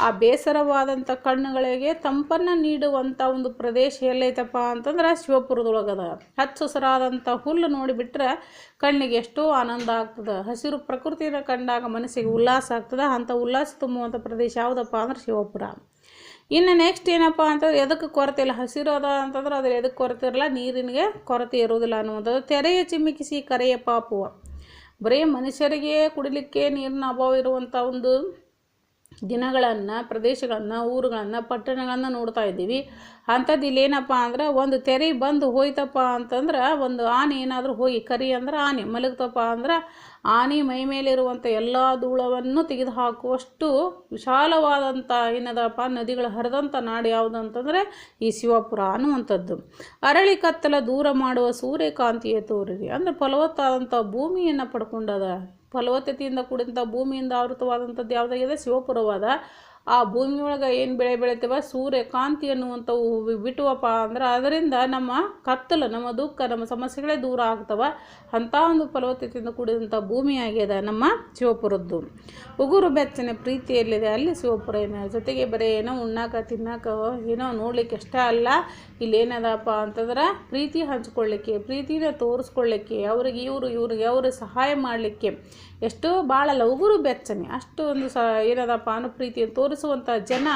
ಆ ಬೇಸರವಾದಂಥ ಕಣ್ಣುಗಳಿಗೆ ತಂಪನ್ನು ನೀಡುವಂಥ ಒಂದು ಪ್ರದೇಶ ಎಲ್ಲೈತಪ್ಪ ಅಂತಂದ್ರೆ ಶಿವಪುರದೊಳಗದ. ಹಚ್ಚ ಹಸಿರಾದಂಥ ಹುಲ್ಲು ನೋಡಿಬಿಟ್ರೆ ಕಣ್ಣಿಗೆ ಎಷ್ಟೋ ಆನಂದ ಆಗ್ತದೆ. ಹಸಿರು ಪ್ರಕೃತಿನ ಕಂಡಾಗ ಮನಸ್ಸಿಗೆ ಉಲ್ಲಾಸ ಆಗ್ತದೆ. ಅಂಥ ಉಲ್ಲಾಸ ತುಂಬುವಂಥ ಪ್ರದೇಶ ಯಾವುದಪ್ಪ ಅಂದ್ರೆ ಶಿವಪುರ. ಇನ್ನು ನೆಕ್ಸ್ಟ್ ಏನಪ್ಪ ಅಂತಂದ್ರೆ ಎದಕ್ಕೆ ಕೊರತೆ ಇಲ್ಲ? ಹಸಿರು ಅಂತಂದ್ರೆ ಅದ್ರ ಎದಕ್ಕೆ ಕೊರತೆ ಇರಲ್ಲ? ನೀರಿನಿಗೆ ಕೊರತೆ ಇರೋದಿಲ್ಲ ಅನ್ನುವಂಥದ್ದು. ತೆರೆಯ ಚಿಮ್ಮಿಕಿಸಿ ಕರೆಯ ಪಾಪುವ. ಬರೀ ಮನುಷ್ಯರಿಗೆ ಕುಡಿಲಿಕ್ಕೆ ನೀರಿನ ಅಭಾವ ಇರುವಂಥ ಒಂದು ದಿನಗಳನ್ನು, ಪ್ರದೇಶಗಳನ್ನು, ಊರುಗಳನ್ನು, ಪಟ್ಟಣಗಳನ್ನು ನೋಡ್ತಾ ಇದ್ದೀವಿ. ಅಂಥದ್ದು ಇಲ್ಲೇನಪ್ಪ ಅಂದ್ರೆ ಒಂದು ತೆರೆ ಬಂದು ಹೋಯ್ತಪ್ಪ ಅಂತಂದ್ರೆ ಒಂದು ಆನೆ ಏನಾದರೂ ಹೋಗಿ ಕರಿ ಅಂದ್ರೆ ಆನೆ, ಮಲಗ್ತಪ್ಪ ಅಂದ್ರೆ ಆನೆ ಮೈ ಮೇಲಿರುವಂಥ ಎಲ್ಲ ಧೂಳವನ್ನು ತೆಗೆದು ಹಾಕುವಷ್ಟು ವಿಶಾಲವಾದಂಥ ಏನದಪ್ಪ, ನದಿಗಳು ಹರಿದಂಥ ನಾಡು ಯಾವುದು ಅಂತಂದರೆ ಈ ಶಿವಪುರ ಅನ್ನುವಂಥದ್ದು. ಅರಳಿ ಕತ್ತಲ ದೂರ ಮಾಡುವ ಸೂರ್ಯಕಾಂತಿಯ ತೋರಿರಿ. ಅಂದರೆ ಫಲವತ್ತಾದಂಥ ಭೂಮಿಯನ್ನು ಪಡ್ಕೊಂಡದ ಫಲವತ್ತತೆಯಿಂದ ಕೂಡಿದಂಥ ಭೂಮಿಯಿಂದ ಆವೃತವಾದಂಥದ್ದು ಯಾವುದಾಗಿದೆ? ಶಿವಪುರವಾದ ಆ ಭೂಮಿಯೊಳಗೆ ಏನು ಬೆಳೆ ಬೆಳಿತೇವ ಸೂರ್ಯಕಾಂತಿ ಅನ್ನುವಂಥವು ಬಿಟ್ಟುವಪ್ಪ ಅಂದ್ರೆ ಅದರಿಂದ ನಮ್ಮ ಕತ್ತಲು, ನಮ್ಮ ದುಃಖ, ನಮ್ಮ ಸಮಸ್ಯೆಗಳೇ ದೂರ ಆಗ್ತವೆ. ಅಂಥ ಒಂದು ಫಲವತ್ತತೆಯಿಂದ ಕೂಡಿದಂಥ ಭೂಮಿ ಆಗ್ಯದ ನಮ್ಮ ಶಿವಪುರದ್ದು. ಉಗುರು ಬೆಚ್ಚನೆ ಪ್ರೀತಿಯಲ್ಲಿದೆ. ಅಲ್ಲಿ ಶಿವಪುರ ಏನ ಜೊತೆಗೆ ಬರೀ ಏನೋ ಉಣ್ಣಾಕ, ತಿನ್ನಾಕ ಏನೋ ನೋಡ್ಲಿಕ್ಕೆ ಇಷ್ಟ ಅಲ್ಲ. ಇಲ್ಲಿ ಏನದಪ್ಪ ಅಂತಂದ್ರೆ ಪ್ರೀತಿ ಹಂಚ್ಕೊಳ್ಳಿಕ್ಕೆ, ಪ್ರೀತಿನ ತೋರಿಸ್ಕೊಳ್ಳಿಕ್ಕೆ, ಅವ್ರಿಗೆ ಇವರು, ಇವ್ರಿಗೆ ಅವರು ಸಹಾಯ ಮಾಡಲಿಕ್ಕೆ. ಎಷ್ಟು ಭಾಳಲ್ಲ ಉಗುರು ಬೆಚ್ಚನೆ. ಅಷ್ಟು ಒಂದು ಸ ಏನದಪ್ಪ ಅನ್ನೋ ಪ್ರೀತಿಯನ್ನು ತೋರಿಸುವಂಥ ಜನ,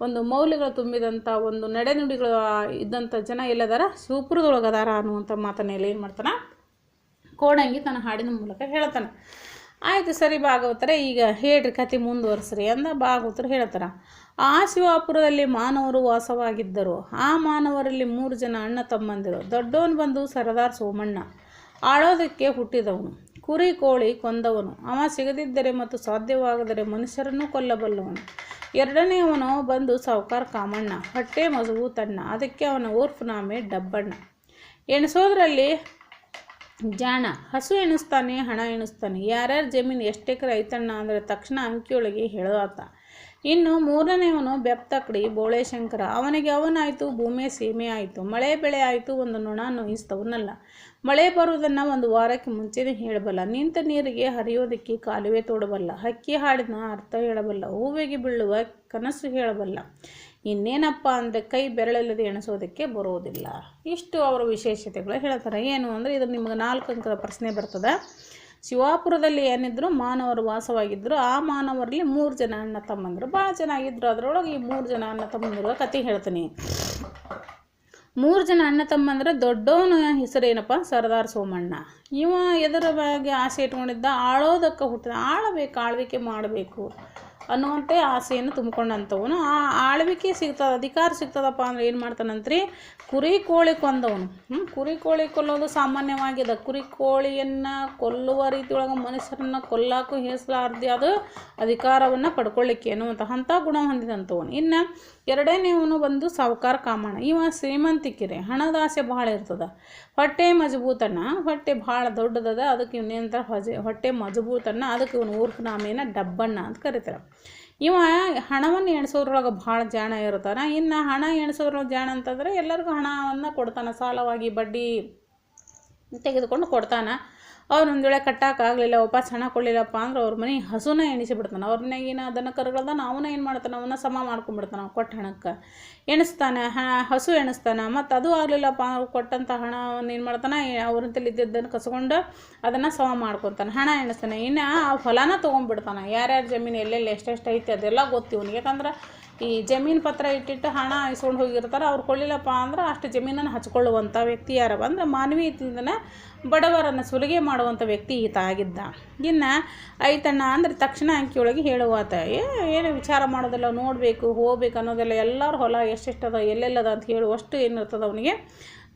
ಒಂದು ಮೌಲ್ಯಗಳು ತುಂಬಿದಂಥ ಒಂದು ನಡೆನುಡಿಗಳು ಇದ್ದಂಥ ಜನ ಎಲ್ಲದಾರ? ಶಿವಪುರದೊಳಗದಾರ ಅನ್ನುವಂಥ ಮಾತನ್ನ ಇಲ್ಲಿ ಏನು ಮಾಡ್ತಾನೆ? ಕೋಣಂಗಿ ತನ್ನ ಹಾಡಿನ ಮೂಲಕ ಹೇಳ್ತಾನೆ. ಆಯಿತು ಸರಿ ಭಾಗವತರೆ, ಈಗ ಹೇಳ್ರಿ ಕತೆ ಮುಂದುವರ್ಸ್ರಿ ಅಂದ ಭಾಗವತರು ಹೇಳ್ತಾರೆ. ಆ ಶಿವಾಪುರದಲ್ಲಿ ಮಾನವರು ವಾಸವಾಗಿದ್ದರು. ಆ ಮಾನವರಲ್ಲಿ ಮೂರು ಜನ ಅಣ್ಣ ತಮ್ಮಂದಿರು. ದೊಡ್ಡವನು ಬಂದು ಸರದಾರ್ ಸೋಮಣ್ಣ. ಆಳೋದಕ್ಕೆ ಹುಟ್ಟಿದವನು, ಕುರಿ ಕೋಳಿ ಕೊಂದವನು, ಅವ ಸಿಗದಿದ್ದರೆ ಮತ್ತು ಸಾಧ್ಯವಾಗದರೆ ಮನುಷ್ಯರನ್ನು ಕೊಲ್ಲಬಲ್ಲವನು. ಎರಡನೆಯವನು ಬಂದು ಸಾವುಕಾರ ಕಾಮಣ್ಣ, ಹೊಟ್ಟೆ ಮಜಬೂತಣ್ಣ ಅದಕ್ಕೆ ಅವನ ಊರ್ಫ್ ನಾಮೆ ಡಬ್ಬಣ್ಣ. ಎಣಿಸೋದ್ರಲ್ಲಿ ಜಾಣ, ಹಸು ಎಣಿಸ್ತಾನೆ, ಹಣ ಎಣಿಸ್ತಾನೆ. ಯಾರ್ಯಾರ ಜಮೀನು ಎಷ್ಟೆಕರೆ ಐತಣ್ಣ ಅಂದರೆ ತಕ್ಷಣ ಅಂಕಿಯೊಳಗೆ ಹೇಳೋತ ಇನ್ನು ಮೂರನೆಯವನು ಬೆಪ್ತಕಡಿ, ಬೋಳೆಶಂಕರ. ಅವನಿಗೆ ಅವನಾಯಿತು, ಭೂಮಿ ಸೀಮೆ ಆಯಿತು. ಮಳೆ ಬೆಳೆ ಆಯಿತು, ಒಂದು ನೊಣ ನೋಯಿಸ್ತವನಲ್ಲ. ಮಳೆ ಬರುವುದನ್ನು ಒಂದು ವಾರಕ್ಕೆ ಮುಂಚೆನೇ ಹೇಳಬಲ್ಲ. ನಿಂತ ನೀರಿಗೆ ಹರಿಯೋದಕ್ಕೆ ಕಾಲುವೆ ತೋಡಬಲ್ಲ. ಹಕ್ಕಿ ಹಾಡಿನ ಅರ್ಥ ಹೇಳಬಲ್ಲ. ಹೂವಿಗೆ ಬೀಳುವ ಕನಸು ಹೇಳಬಲ್ಲ. ಇನ್ನೇನಪ್ಪ ಅಂದ ಕೈ ಬೆರಳಿಲ್ಲದೆ ಎಣಿಸೋದಕ್ಕೆ ಬರುವುದಿಲ್ಲ. ಇಷ್ಟು ಅವರ ವಿಶೇಷತೆಗಳು ಹೇಳ್ತಾರೆ. ಏನು ಅಂದರೆ ಇದು ನಿಮಗೆ ನಾಲ್ಕು ಅಂಕದ ಪ್ರಶ್ನೆ ಬರ್ತದೆ. ಶಿವಾಪುರದಲ್ಲಿ ಏನಿದ್ರು ಮಾನವರು ವಾಸವಾಗಿದ್ದರು ಆ ಮಾನವರಲ್ಲಿ ಮೂರು ಜನ ಅಣ್ಣ ತಮ್ಮಂದರು. ಭಾಳ ಚೆನ್ನಾಗಿದ್ರು, ಅದರೊಳಗೆ ಈ ಮೂರು ಜನ ಅಣ್ಣ ತಮ್ಮಂದಿರ. ಕತೆ ಹೇಳ್ತೀನಿ. ಮೂರು ಜನ ಅಣ್ಣ ತಮ್ಮಂದ್ರೆ ದೊಡ್ಡವನ ಹೆಸರೇನಪ್ಪ ಸರ್ದಾರ್ ಸೋಮಣ್ಣ. ಇವ ಎದರ ಬಗ್ಗೆ ಆಸೆ ಇಟ್ಕೊಂಡಿದ್ದ, ಆಳೋದಕ್ಕೆ ಹುಟ್ಟಿದ, ಆಳಬೇಕು, ಆಳ್ವಿಕೆ ಮಾಡಬೇಕು. ಅನ್ನುವಂತೆ ಆಸೆಯನ್ನು ತುಂಬಿಕೊಂಡಂಥವನು. ಆ ಆಳ್ವಿಕೆ ಸಿಗ್ತದೆ, ಅಧಿಕಾರ ಸಿಗ್ತದಪ್ಪ ಅಂದ್ರೆ ಏನು ಮಾಡ್ತಾನಂತ್ರಿ? ಕುರಿ ಕೋಳಿ ಕೊಂದವನು. ಹ್ಞೂ ಕುರಿ ಕೋಳಿ ಕೊಲ್ಲೋದು ಸಾಮಾನ್ಯವಾಗಿದೆ ಕುರಿ ಕೋಳಿಯನ್ನು ಕೊಲ್ಲುವ ರೀತಿಯೊಳಗೆ ಮನುಷ್ಯರನ್ನ ಕೊಲ್ಲಾಕು ಹೇಸಲಾರ್ದೆ ಅದು ಅಧಿಕಾರವನ್ನು ಪಡ್ಕೊಳ್ಳಿಕ್ಕೆ ಅನ್ನುವಂಥ ಅಂಥ ಗುಣ ಹೊಂದಿದಂಥವನು. ಇನ್ನು ಎರಡನೇವನು ಬಂದು ಸಾವುಕಾರ ಕಾಮಣ್ಣ. ಇವ ಶ್ರೀಮಂತಿಕೆರೆ, ಹಣದ ಆಸೆ ಭಾಳ ಇರ್ತದ. ಹೊಟ್ಟೆ ಮಜಬೂತಣ್ಣ, ಹೊಟ್ಟೆ ಭಾಳ ದೊಡ್ಡದದ, ಅದಕ್ಕೆ ಇವನೇಂತ ಹೊಜೆ, ಹೊಟ್ಟೆ ಮಜಬೂತಣ್ಣ, ಅದಕ್ಕೆ ಇವನು ಊರ್ಫ್ ನಾಮೇನ ಡಬ್ಬಣ್ಣ ಅಂತ ಕರೀತಾರೆ. ಇವ ಹಣವನ್ನು ಎಣಿಸೋದ್ರೊಳಗೆ ಭಾಳ ಜಾಣ ಇರ್ತಾನೆ ಇನ್ನು ಹಣ ಎಣಿಸೋದ್ರೊಳಗೆ ಜಾಣ ಅಂತಂದರೆ ಎಲ್ಲರಿಗೂ ಹಣವನ್ನು ಕೊಡ್ತಾನೆ, ಸಾಲವಾಗಿ ಬಡ್ಡಿ ತೆಗೆದುಕೊಂಡು ಕೊಡ್ತಾನೆ. ಒಂದು ವೇಳೆ ಕಟ್ಟೋಕ್ಕಾಗಲಿಲ್ಲ ವಾಪಸ್ ಹಣ ಕೊಡಲಿಲ್ಲಪ್ಪ ಅಂದ್ರೆ ಅವ್ರ ಮನೆ ಹಸುನ ಎಣಿಸಿಬಿಡ್ತಾನೆ. ಅವ್ರ ಮನೆಗಿನ ದನ ಕರುಗಳದಾನ ಅವನ ಏನು ಮಾಡ್ತಾನೆ ಅವನ್ನ ಸಮ ಮಾಡ್ಕೊಂಡ್ಬಿಡ್ತಾನೆ ಅವ್ನು ಕೊಟ್ಟ ಹಣಕ್ಕೆ. ಎಣಿಸ್ತಾನೆ ಹ ಹಸು ಎಣಿಸ್ತಾನೆ, ಮತ್ತು ಅದು ಆಗಲಿಲ್ಲಪ್ಪ ಅವ್ರು ಕೊಟ್ಟಂಥ ಹಣವನ್ನು ಏನು ಮಾಡ್ತಾನೆ ಅವ್ರಂತಲ್ಲಿ ಇದ್ದಿದ್ದನ್ನು ಕಸ್ಕೊಂಡು ಅದನ್ನು ಸಮ ಮಾಡ್ಕೊತಾನೆ, ಹಣ ಎಣಿಸ್ತಾನೆ. ಇನ್ನು ಆ ಹೊಲನ ತೊಗೊಂಡ್ಬಿಡ್ತಾನೆ ಯಾರ್ಯಾರ ಜಮೀನು ಎಲ್ಲೆಲ್ಲಿ ಎಷ್ಟೆಷ್ಟು ಐತೆ ಅದೆಲ್ಲ ಗೊತ್ತು ಇವ್ನಿಗೆ. ಯಾಕಂದ್ರೆ ಈ ಜಮೀನು ಪತ್ರ ಇಟ್ಟಿಟ್ಟು ಹಣ ಇಸ್ಕೊಂಡು ಹೋಗಿರ್ತಾರೆ, ಅವ್ರು ಕೊಡಲಿಲ್ಲಪ್ಪ ಅಂದ್ರೆ ಅಷ್ಟು ಜಮೀನನ್ನು ಹಚ್ಕೊಳ್ಳುವಂಥ ವ್ಯಕ್ತಿ ಯಾರವ ಅಂದ್ರೆ ಮಾನವೀಯತೆಯಿಂದ ಬಡವರನ್ನು ಸುಲಿಗೆ ಮಾಡುವಂಥ ವ್ಯಕ್ತಿ ಈತ ಆಗಿದ್ದ. ಇನ್ನು ಐತಣ್ಣ ಅಂದ್ರೆ ತಕ್ಷಣ ಅಂಕಿಯೊಳಗೆ ಹೇಳುವಾತ ಏನು ವಿಚಾರ ಮಾಡೋದಿಲ್ಲ ನೋಡಬೇಕು, ಹೋಗ್ಬೇಕು ಅನ್ನೋದೆಲ್ಲ ಎಲ್ಲರೂ ಹೊಲ ಎಷ್ಟೆಷ್ಟದ, ಎಲ್ಲೆಲ್ಲದ ಅಂತ ಹೇಳುವಷ್ಟು ಏನಿರ್ತದೆ ಅವನಿಗೆ?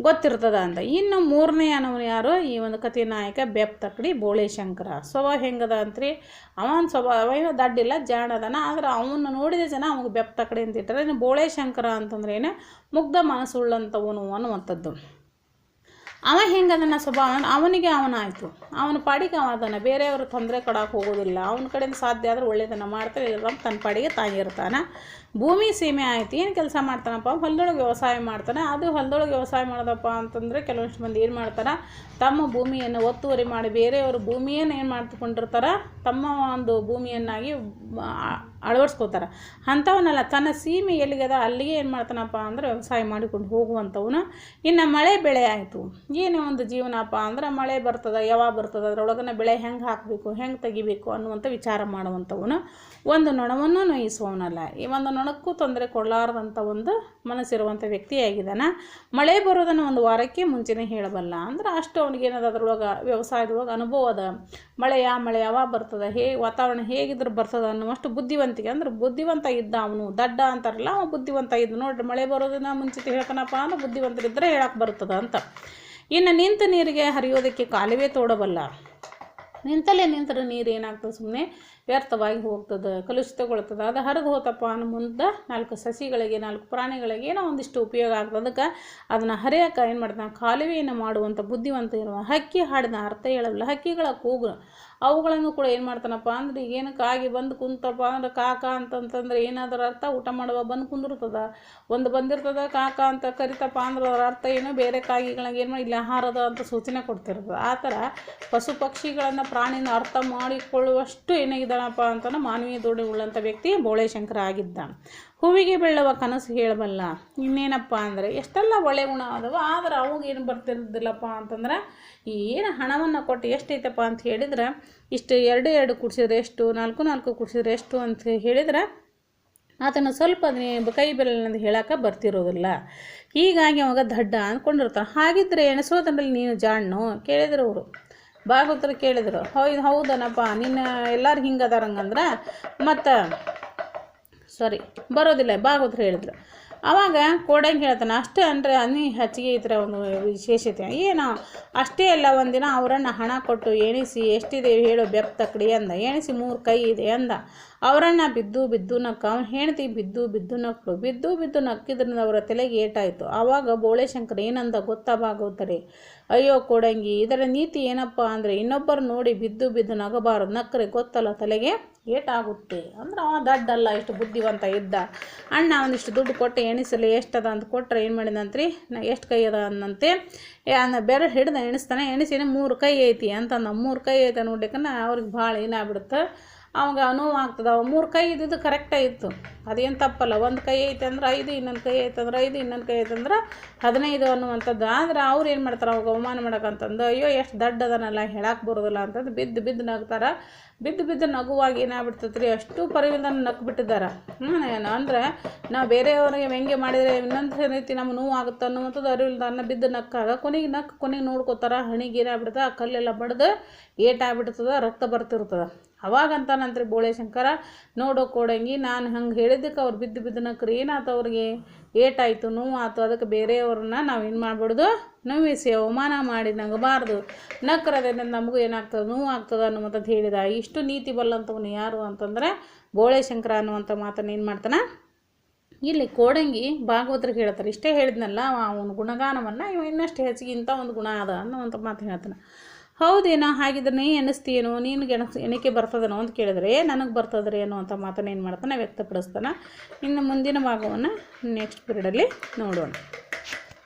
ಗೊತ್ತಿರ್ತದ ಅಂತ. ಇನ್ನು ಮೂರನೇ ಅನ್ನೋನು ಯಾರು ಈ ಒಂದು ಕಥೆ ನಾಯಕ ಬೆಪ್ ಬೋಳೆ ಶಂಕರ ಸ್ವಭಾವ ಹೆಂಗದ ಅಂತ್ರಿ? ಅವನ ಸ್ವಭಾವ ಏನು? ದಡ್ಡಿಲ್ಲ, ಜಾಣದನ. ಆದ್ರೆ ಅವನ್ನ ನೋಡಿದ ಜನ ಅವಾಗ ಬೆಪ್ ತಕ್ಕಡಿ ಅಂತ ಇಟ್ಟರೆ. ಇನ್ನು ಬೋಳೆ ಶಂಕರ ಅಂತಂದ್ರೆ ಏನು? ಮುಗ್ಧ ಮನಸ್ಸುಳ್ಳಂಥವನು ಅನ್ನುವಂಥದ್ದು. ಅವ ಹೆಂಗದನ್ನ ಸ್ವಭಾವ ಅವನಿಗೆ ಅವನಾಯಿತು. ಅವನ ಪಾಡಿಗೆ ಅವ ಅದನ್ನು ಬೇರೆಯವರು ತೊಂದರೆ ಕೊಡಕ್ಕೆ ಹೋಗೋದಿಲ್ಲ. ಅವನ ಕಡೆಯಿಂದ ಸಾಧ್ಯ ಆದ್ರೆ ಒಳ್ಳೆಯದನ್ನು ಮಾಡ್ತಾರೆ. ಇಲ್ಲ ತನ್ನ ಪಾಡಿಗೆ ತಾಗಿರ್ತಾನೆ ಭೂಮಿ ಸೀಮೆ ಆಯ್ತು. ಏನು ಕೆಲಸ ಮಾಡ್ತಾನಪ್ಪ? ಹೊಲದೊಳಗೆ ವ್ಯವಸಾಯ ಮಾಡ್ತಾನೆ. ಅದು ಹೊಲದೊಳಗೆ ವ್ಯವಸಾಯ ಮಾಡೋದಪ್ಪ ಅಂತಂದರೆ ಕೆಲವಷ್ಟು ಮಂದಿ ಏನು ಮಾಡ್ತಾರೆ? ತಮ್ಮ ಭೂಮಿಯನ್ನು ಒತ್ತುವರಿ ಮಾಡಿ ಬೇರೆಯವರು ಭೂಮಿಯನ್ನು ಏನು ಮಾಡ್ಕೊಂಡಿರ್ತಾರೆ ತಮ್ಮ ಒಂದು ಭೂಮಿಯನ್ನಾಗಿ ಅಳವಡಿಸ್ಕೋತಾರೆ. ಅಂಥವನ್ನೆಲ್ಲ ತನ್ನ ಸೀಮೆ ಎಲ್ಲಿಗದ ಅಲ್ಲಿಗೆ ಏನು ಮಾಡ್ತಾನಪ್ಪ ಅಂದ್ರೆ ವ್ಯವಸಾಯ ಮಾಡಿಕೊಂಡು ಹೋಗುವಂಥವನು. ಇನ್ನು ಮಳೆ ಬೆಳೆ ಆಯಿತು. ಏನೇ ಒಂದು ಜೀವನಪ್ಪ ಅಂದ್ರೆ ಮಳೆ ಬರ್ತದೆ, ಯಾವಾಗ ಬರ್ತದೆ, ಅದರೊಳಗನ ಬೆಳೆ ಹೆಂಗೆ ಹಾಕಬೇಕು, ಹೆಂಗೆ ತೆಗಿಬೇಕು ಅನ್ನುವಂಥ ವಿಚಾರ ಮಾಡುವಂಥವನು. ಒಂದು ನೊಣವನ್ನು ನೋಯಿಸುವವನಲ್ಲ. ಈ ಒಂದು ನೊಣಕ್ಕೂ ತೊಂದರೆ ಕೊಡಲಾರದಂಥ ಒಂದು ಮನಸ್ಸಿರುವಂಥ ವ್ಯಕ್ತಿಯಾಗಿದ್ದಾನೆ ಮಳೆ ಬರೋದನ್ನು ಒಂದು ವಾರಕ್ಕೆ ಮುಂಚೆನೇ ಹೇಳಬಲ್ಲ. ಅಂದ್ರೆ ಅಷ್ಟು ಅವನಿಗೇನದ ಅದ್ರೊಳಗೆ ವ್ಯವಸಾಯದೊಳಗೆ ಅನುಭವ ಅದ. ಮಳೆಯ ಮಳೆ ಯಾವಾಗ ಬರ್ತದೆ, ಹೇ ವಾತಾವರಣ ಹೇಗಿದ್ರೆ ಬರ್ತದೆ ಅನ್ನುವಷ್ಟು ಬುದ್ಧಿವಂತಿಕೆ. ಅಂದ್ರೆ ಬುದ್ಧಿವಂತ ಇದ್ದ ಅವನು ದಡ್ಡ ಅಂತಾರಲ್ಲ ಅವನು ಬುದ್ಧಿವಂತ ಇದ್ದ. ನೋಡ್ರಿ, ಮಳೆ ಬರೋದನ್ನ ಮುಂಚಿತ ಹೇಳ್ತಾನಪ್ಪ ಅಂದ್ರೆ ಬುದ್ಧಿವಂತರಿದ್ದರೆ ಹೇಳಕ್ಕೆ ಬರ್ತದೆ ಅಂತ. ಇನ್ನು ನಿಂತ ನೀರಿಗೆ ಹರಿಯೋದಕ್ಕೆ ಕಾಲುವೆ ತೋಡಬಲ್ಲ. ನಿಂತಲ್ಲೇ ನಿಂತರೆ ನೀರು ಏನಾಗ್ತದೆ ಸುಮ್ಮನೆ ವ್ಯರ್ಥವಾಗಿ ಹೋಗ್ತದೆ, ಕಲುಷಿತಗೊಳ್ತದೆ, ಅದು ಹರಿದು ಹೋತಪ್ಪ ಅನ್ನೋ ಮುಂದೆ ನಾಲ್ಕು ಸಸಿಗಳಿಗೆ, ನಾಲ್ಕು ಪ್ರಾಣಿಗಳಿಗೆ ಏನೋ ಒಂದಿಷ್ಟು ಉಪಯೋಗ ಆಗ್ತದೆ. ಅದಕ್ಕೆ ಅದನ್ನು ಹರಿಯಕ್ಕೆ ಏನು ಮಾಡ್ತಾನೆ ಕಾಲುವೆಯನ್ನು ಮಾಡುವಂಥ ಬುದ್ಧಿವಂತ ಇರುವ ಹಕ್ಕಿ ಹಾಡಿದ ಅರ್ಥ ಹೇಳಲ್ಲ. ಹಕ್ಕಿಗಳ ಕೂಗು, ಅವುಗಳನ್ನು ಕೂಡ ಏನು ಮಾಡ್ತಾನಪ್ಪ ಅಂದ್ರೆ ಏನಕ್ಕೆ ಆಗಿ ಬಂದು ಕುಂತಪ್ಪ ಅಂದ್ರೆ ಕಾಕ ಅಂತಂತಂದ್ರೆ ಏನಾದ್ರ ಅರ್ಥ ಊಟ ಮಾಡುವ ಬಂದು ಕುಂದಿರ್ತದ. ಒಂದು ಬಂದಿರ್ತದ, ಕಾಕ ಅಂತ ಕರಿತಪ್ಪ ಅಂದ್ರೆ ಅದರ ಅರ್ಥ ಏನು? ಬೇರೆ ಕಾಗಿಗಳಿಗೆ ಏನು ಮಾಡಿ, ಇಲ್ಲಿ ಆಹಾರದ ಅಂತ ಸೂಚನೆ ಕೊಡ್ತಿರ್ತದೆ. ಆ ಥರ ಪಶು ಪಕ್ಷಿಗಳನ್ನು ಪ್ರಾಣಿನ ಅರ್ಥ ಮಾಡಿಕೊಳ್ಳುವಷ್ಟು ಏನಾಗಿದ್ದಾನಪ್ಪ ಅಂತಂದ್ರೆ ಮಾನವೀಯ ದೋಣಿ ಉಳ್ಳಂಥ ವ್ಯಕ್ತಿ ಬೋಳೆ ಶಂಕರ ಆಗಿದ್ದ ಹೂವಿಗೆ ಬೆಳ್ಳವ ಕನಸು ಹೇಳಬಲ್ಲ. ಇನ್ನೇನಪ್ಪ ಅಂದರೆ, ಎಷ್ಟೆಲ್ಲ ಒಳ್ಳೆ ಗುಣ ಅದಾವ ಆದ್ರೆ ಏನು ಬರ್ತಿರ್ದಿಲ್ಲಪ್ಪ ಅಂತಂದ್ರೆ, ಏನು ಹಣವನ್ನು ಕೊಟ್ಟು ಎಷ್ಟೈತಪ್ಪ ಅಂತ ಹೇಳಿದ್ರೆ, ಇಷ್ಟು ಎರಡು ಎರಡು ಕುಡಿಸಿದ್ರೆ ಎಷ್ಟು, ನಾಲ್ಕು ನಾಲ್ಕು ಕುಡಿಸಿದ್ರೆ ಎಷ್ಟು ಅಂತ ಹೇಳಿದ್ರೆ, ಆತನ ಸ್ವಲ್ಪ ಕೈ ಬೆರಳಿನಿಂದ ಹೇಳಕ್ಕೆ ಬರ್ತಿರೋದಿಲ್ಲ. ಹೀಗಾಗಿ ಅವಾಗ ದಡ್ಡ ಅಂದ್ಕೊಂಡಿರ್ತಾನೆ ಹಾಗಿದ್ರೆ ಎಣಿಸೋದ್ರಲ್ಲಿ ನೀನು ಜಾಣ್ಣು ಕೇಳಿದ್ರು ಅವರು. ಭಾಗವತರು ಕೇಳಿದ್ರು. ಹೌದು ಹೌದನಪ್ಪ, ನಿನ್ನ ಎಲ್ಲರೂ ಹಿಂಗೆ ಅದಾರಂಗಂದ್ರೆ ಮತ್ತು ಸಾರಿ ಬರೋದಿಲ್ಲ ಭಾಗವತರು ಹೇಳಿದ್ರು. ಅವಾಗ ಕೋಡಂಗೆ ಹೇಳ್ತಾನೆ, ಅಷ್ಟೇ ಅಂದರೆ ಅನ್ನಿ ಹೆಚ್ಚಿಗೆ ಇದ್ರೆ ಒಂದು ವಿಶೇಷತೆ. ಏನು, ಅಷ್ಟೇ ಅಲ್ಲ, ಒಂದಿನ ಅವರನ್ನು ಹಣ ಕೊಟ್ಟು ಎಣಿಸಿ, ಎಷ್ಟಿದೆ ಹೇಳು ಬೆಪ್ಪ ತಕ್ಕಡಿ ಅಂದ. ಎಣಿಸಿ ಮೂರು ಕೈ ಇದೆ ಅಂದ. ಅವರನ್ನು ಬಿದ್ದು ಬಿದ್ದು ನಕ್ಕ, ಅವನ ಹೆಂಡತಿ ಬಿದ್ದು ಬಿದ್ದು ನಕ್ಕಳು ಬಿದ್ದು ಬಿದ್ದು ನಕ್ಕಿದ್ರಿಂದ ಅವರ ತಲೆಗೆ ಏಟಾಯಿತು. ಆವಾಗ ಬೋಳೆಶಂಕರ್ ಏನಂದ ಗೊತ್ತಾ ಅಯ್ಯೋ ಕೊಡಂಗಿ, ಇದರ ನೀತಿ ಏನಪ್ಪ ಅಂದರೆ ಇನ್ನೊಬ್ಬರು ನೋಡಿ ಬಿದ್ದು ಬಿದ್ದು ನಗಬಾರದು. ನಕ್ಕರೆ ಗೊತ್ತಲ್ಲ, ತಲೆಗೆ ಏಟಾಗುತ್ತೆ. ಅಂದ್ರೆ ಅವ ದಡ್ಡಲ್ಲ, ಇಷ್ಟು ಬುದ್ಧಿವಂತ ಇದ್ದ. ಅಣ್ಣ ಒಂದಿಷ್ಟು ದುಡ್ಡು ಕೊಟ್ಟು ಎಣಿಸಲಿ, ಎಷ್ಟದ ಅಂತ ಕೊಟ್ಟರೆ ಏನು ಮಾಡಿದಂತ್ರಿ? ನಾ, ಎಷ್ಟು ಕೈ ಅದ ಅಂದಂತೆ ಬೆರಳು ಹಿಡ್ದು ಎಣಿಸ್ತಾನೆ ಎಣಿಸಿನ ಮೂರು ಕೈ ಐತಿ ಅಂತಂದ ಮೂರು ಕೈ ಐತೆ ನೋಡ್ಲಿಕ್ಕನ್ನ ಅವ್ರಿಗೆ ಭಾಳ ಏನಾಗ್ಬಿಡುತ್ತೆ? ಅವಾಗ ನೋವು ಆಗ್ತದೆ. ಅವ ಮೂರು ಕೈ ಇದ್ದಿದ್ದು ಕರೆಕ್ಟಾಗಿ ಇತ್ತು. ಅದೇನು ತಪ್ಪಲ್ಲ. ಒಂದು ಕೈ ಐತೆ ಅಂದ್ರೆ ಐದು, ಇನ್ನೊಂದು ಕೈ ಐತೆ ಅಂದ್ರೆ ಐದು, ಇನ್ನೊಂದು ಕೈ ಐತೆ ಅಂದ್ರೆ ಹದಿನೈದು ಅನ್ನುವಂಥದ್ದು. ಆದ್ರೆ ಅವ್ರು ಏನು ಮಾಡ್ತಾರೆ? ಅವಾಗ ಅವಮಾನ ಮಾಡೋಕ್ಕಂತಂದು ಅಯ್ಯೋ, ಎಷ್ಟು ದಡ್ಡ ಅದನಲ್ಲ ಹೇಳಕ್ಕೆ ಬರೋದಿಲ್ಲ ಅಂತಂದು ಬಿದ್ದು ಬಿದ್ದು ನಗ್ತಾರೆ. ಬಿದ್ದು ಬಿದ್ದು ನಗುವಾಗಿ ಏನಾಗ್ಬಿಡ್ತೈತೆ ರೀ ಅಷ್ಟು ಪರಿವಿಲ್ದನ ನಕ್ಕು ಬಿಟ್ಟಿದ್ದಾರೆ ಹ್ಞೂ ಅಂದರೆ ನಾವು ಬೇರೆಯವರಿಗೆ ವ್ಯಂಗ್ಯ ಮಾಡಿದರೆ ಇನ್ನೊಂದು ರೀತಿ ನಮ್ಗೆ ನೋವು ಆಗುತ್ತೆ ಅನ್ನುವಂಥದ್ದು ಅರಿವಿಲ್ದನ್ನ ಬಿದ್ದು ನಕ್ಕಾಗ ಕೊನೆಗೆ ನಕ್ಕ ಕೊನೆಗೆ ನೋಡ್ಕೋತಾರೆ. ಹಣಿಗೆ ಏನಾಗ್ಬಿಡ್ತದೆ? ಆ ಕಲ್ಲೆಲ್ಲ ಬಡ್ದು ಏಟಾಗ್ಬಿಡ್ತದೆ, ರಕ್ತ ಬರ್ತಿರ್ತದೆ. ಅವಾಗಂತ ನಂತರ ಬೋಳೆಶಂಕರ, ನೋಡೋ ಕೋಡಂಗಿ, ನಾನು ಹಂಗೆ ಹೇಳಿದ್ದಕ್ಕೆ ಅವ್ರು ಬಿದ್ದು ಬಿದ್ದು ನಕ್ರು ಏನಾಯ್ತು ಅವ್ರಿಗೆ? ಏಟಾಯಿತು ಆಯ್ತು ಅದಕ್ಕೆ ಬೇರೆಯವ್ರನ್ನ ನಾವು ಏನು ಮಾಡ್ಬಿಡ್ದು ನೋವಿಸಿ, ಅವಮಾನ ಮಾಡಿ, ನಗಬಾರ್ದು. ನಕ್ಕರದಿಂದ ನಮಗೂ ಏನಾಗ್ತದೆ ನೋವು ಆಗ್ತದೆ ಅನ್ನುವಂಥದ್ದು ಹೇಳಿದ. ಇಷ್ಟು ನೀತಿ ಬಲ್ಲಂಥವನು ಯಾರು ಅಂತಂದರೆ ಬೋಳೆಶಂಕರ ಅನ್ನುವಂಥ ಮಾತನ್ನು ಏನು ಮಾಡ್ತಾನೆ? ಇಲ್ಲಿ ಕೋಡಂಗಿ ಭಾಗವತರಿಗೆ ಹೇಳ್ತಾರೆ ಇಷ್ಟೇ ಹೇಳಿದ್ನಲ್ಲ ಅವನ ಗುಣಗಾನವನ್ನು ಇವ ಇನ್ನಷ್ಟು ಹೆಚ್ಚಿಗೆ ಇಂಥ ಒಂದು ಗುಣ ಅದ ಅನ್ನೋವಂಥ ಮಾತು ಹೇಳ್ತಾನೆ. ಹೌದೇನೋ ಹಾಗಿದ್ರೆ ನೀ ಎಣಿಸ್ತೀನೋ ನೀನು ಎಣಸ್, ಎಣಿಕೆ ಬರ್ತದೇನೋ ಅಂತ ಕೇಳಿದ್ರೆ, ನನಗೆ ಬರ್ತದ್ರಿ ಅನ್ನುವಂಥ ಮಾತನ್ನು ಏನು ಮಾಡ್ತಾನೆ, ವ್ಯಕ್ತಪಡಿಸ್ತಾನೆ. ಇನ್ನು ಮುಂದಿನ ಭಾಗವನ್ನು ನೆಕ್ಸ್ಟ್ ಪೀರಿಯಡಲ್ಲಿ ನೋಡೋಣ.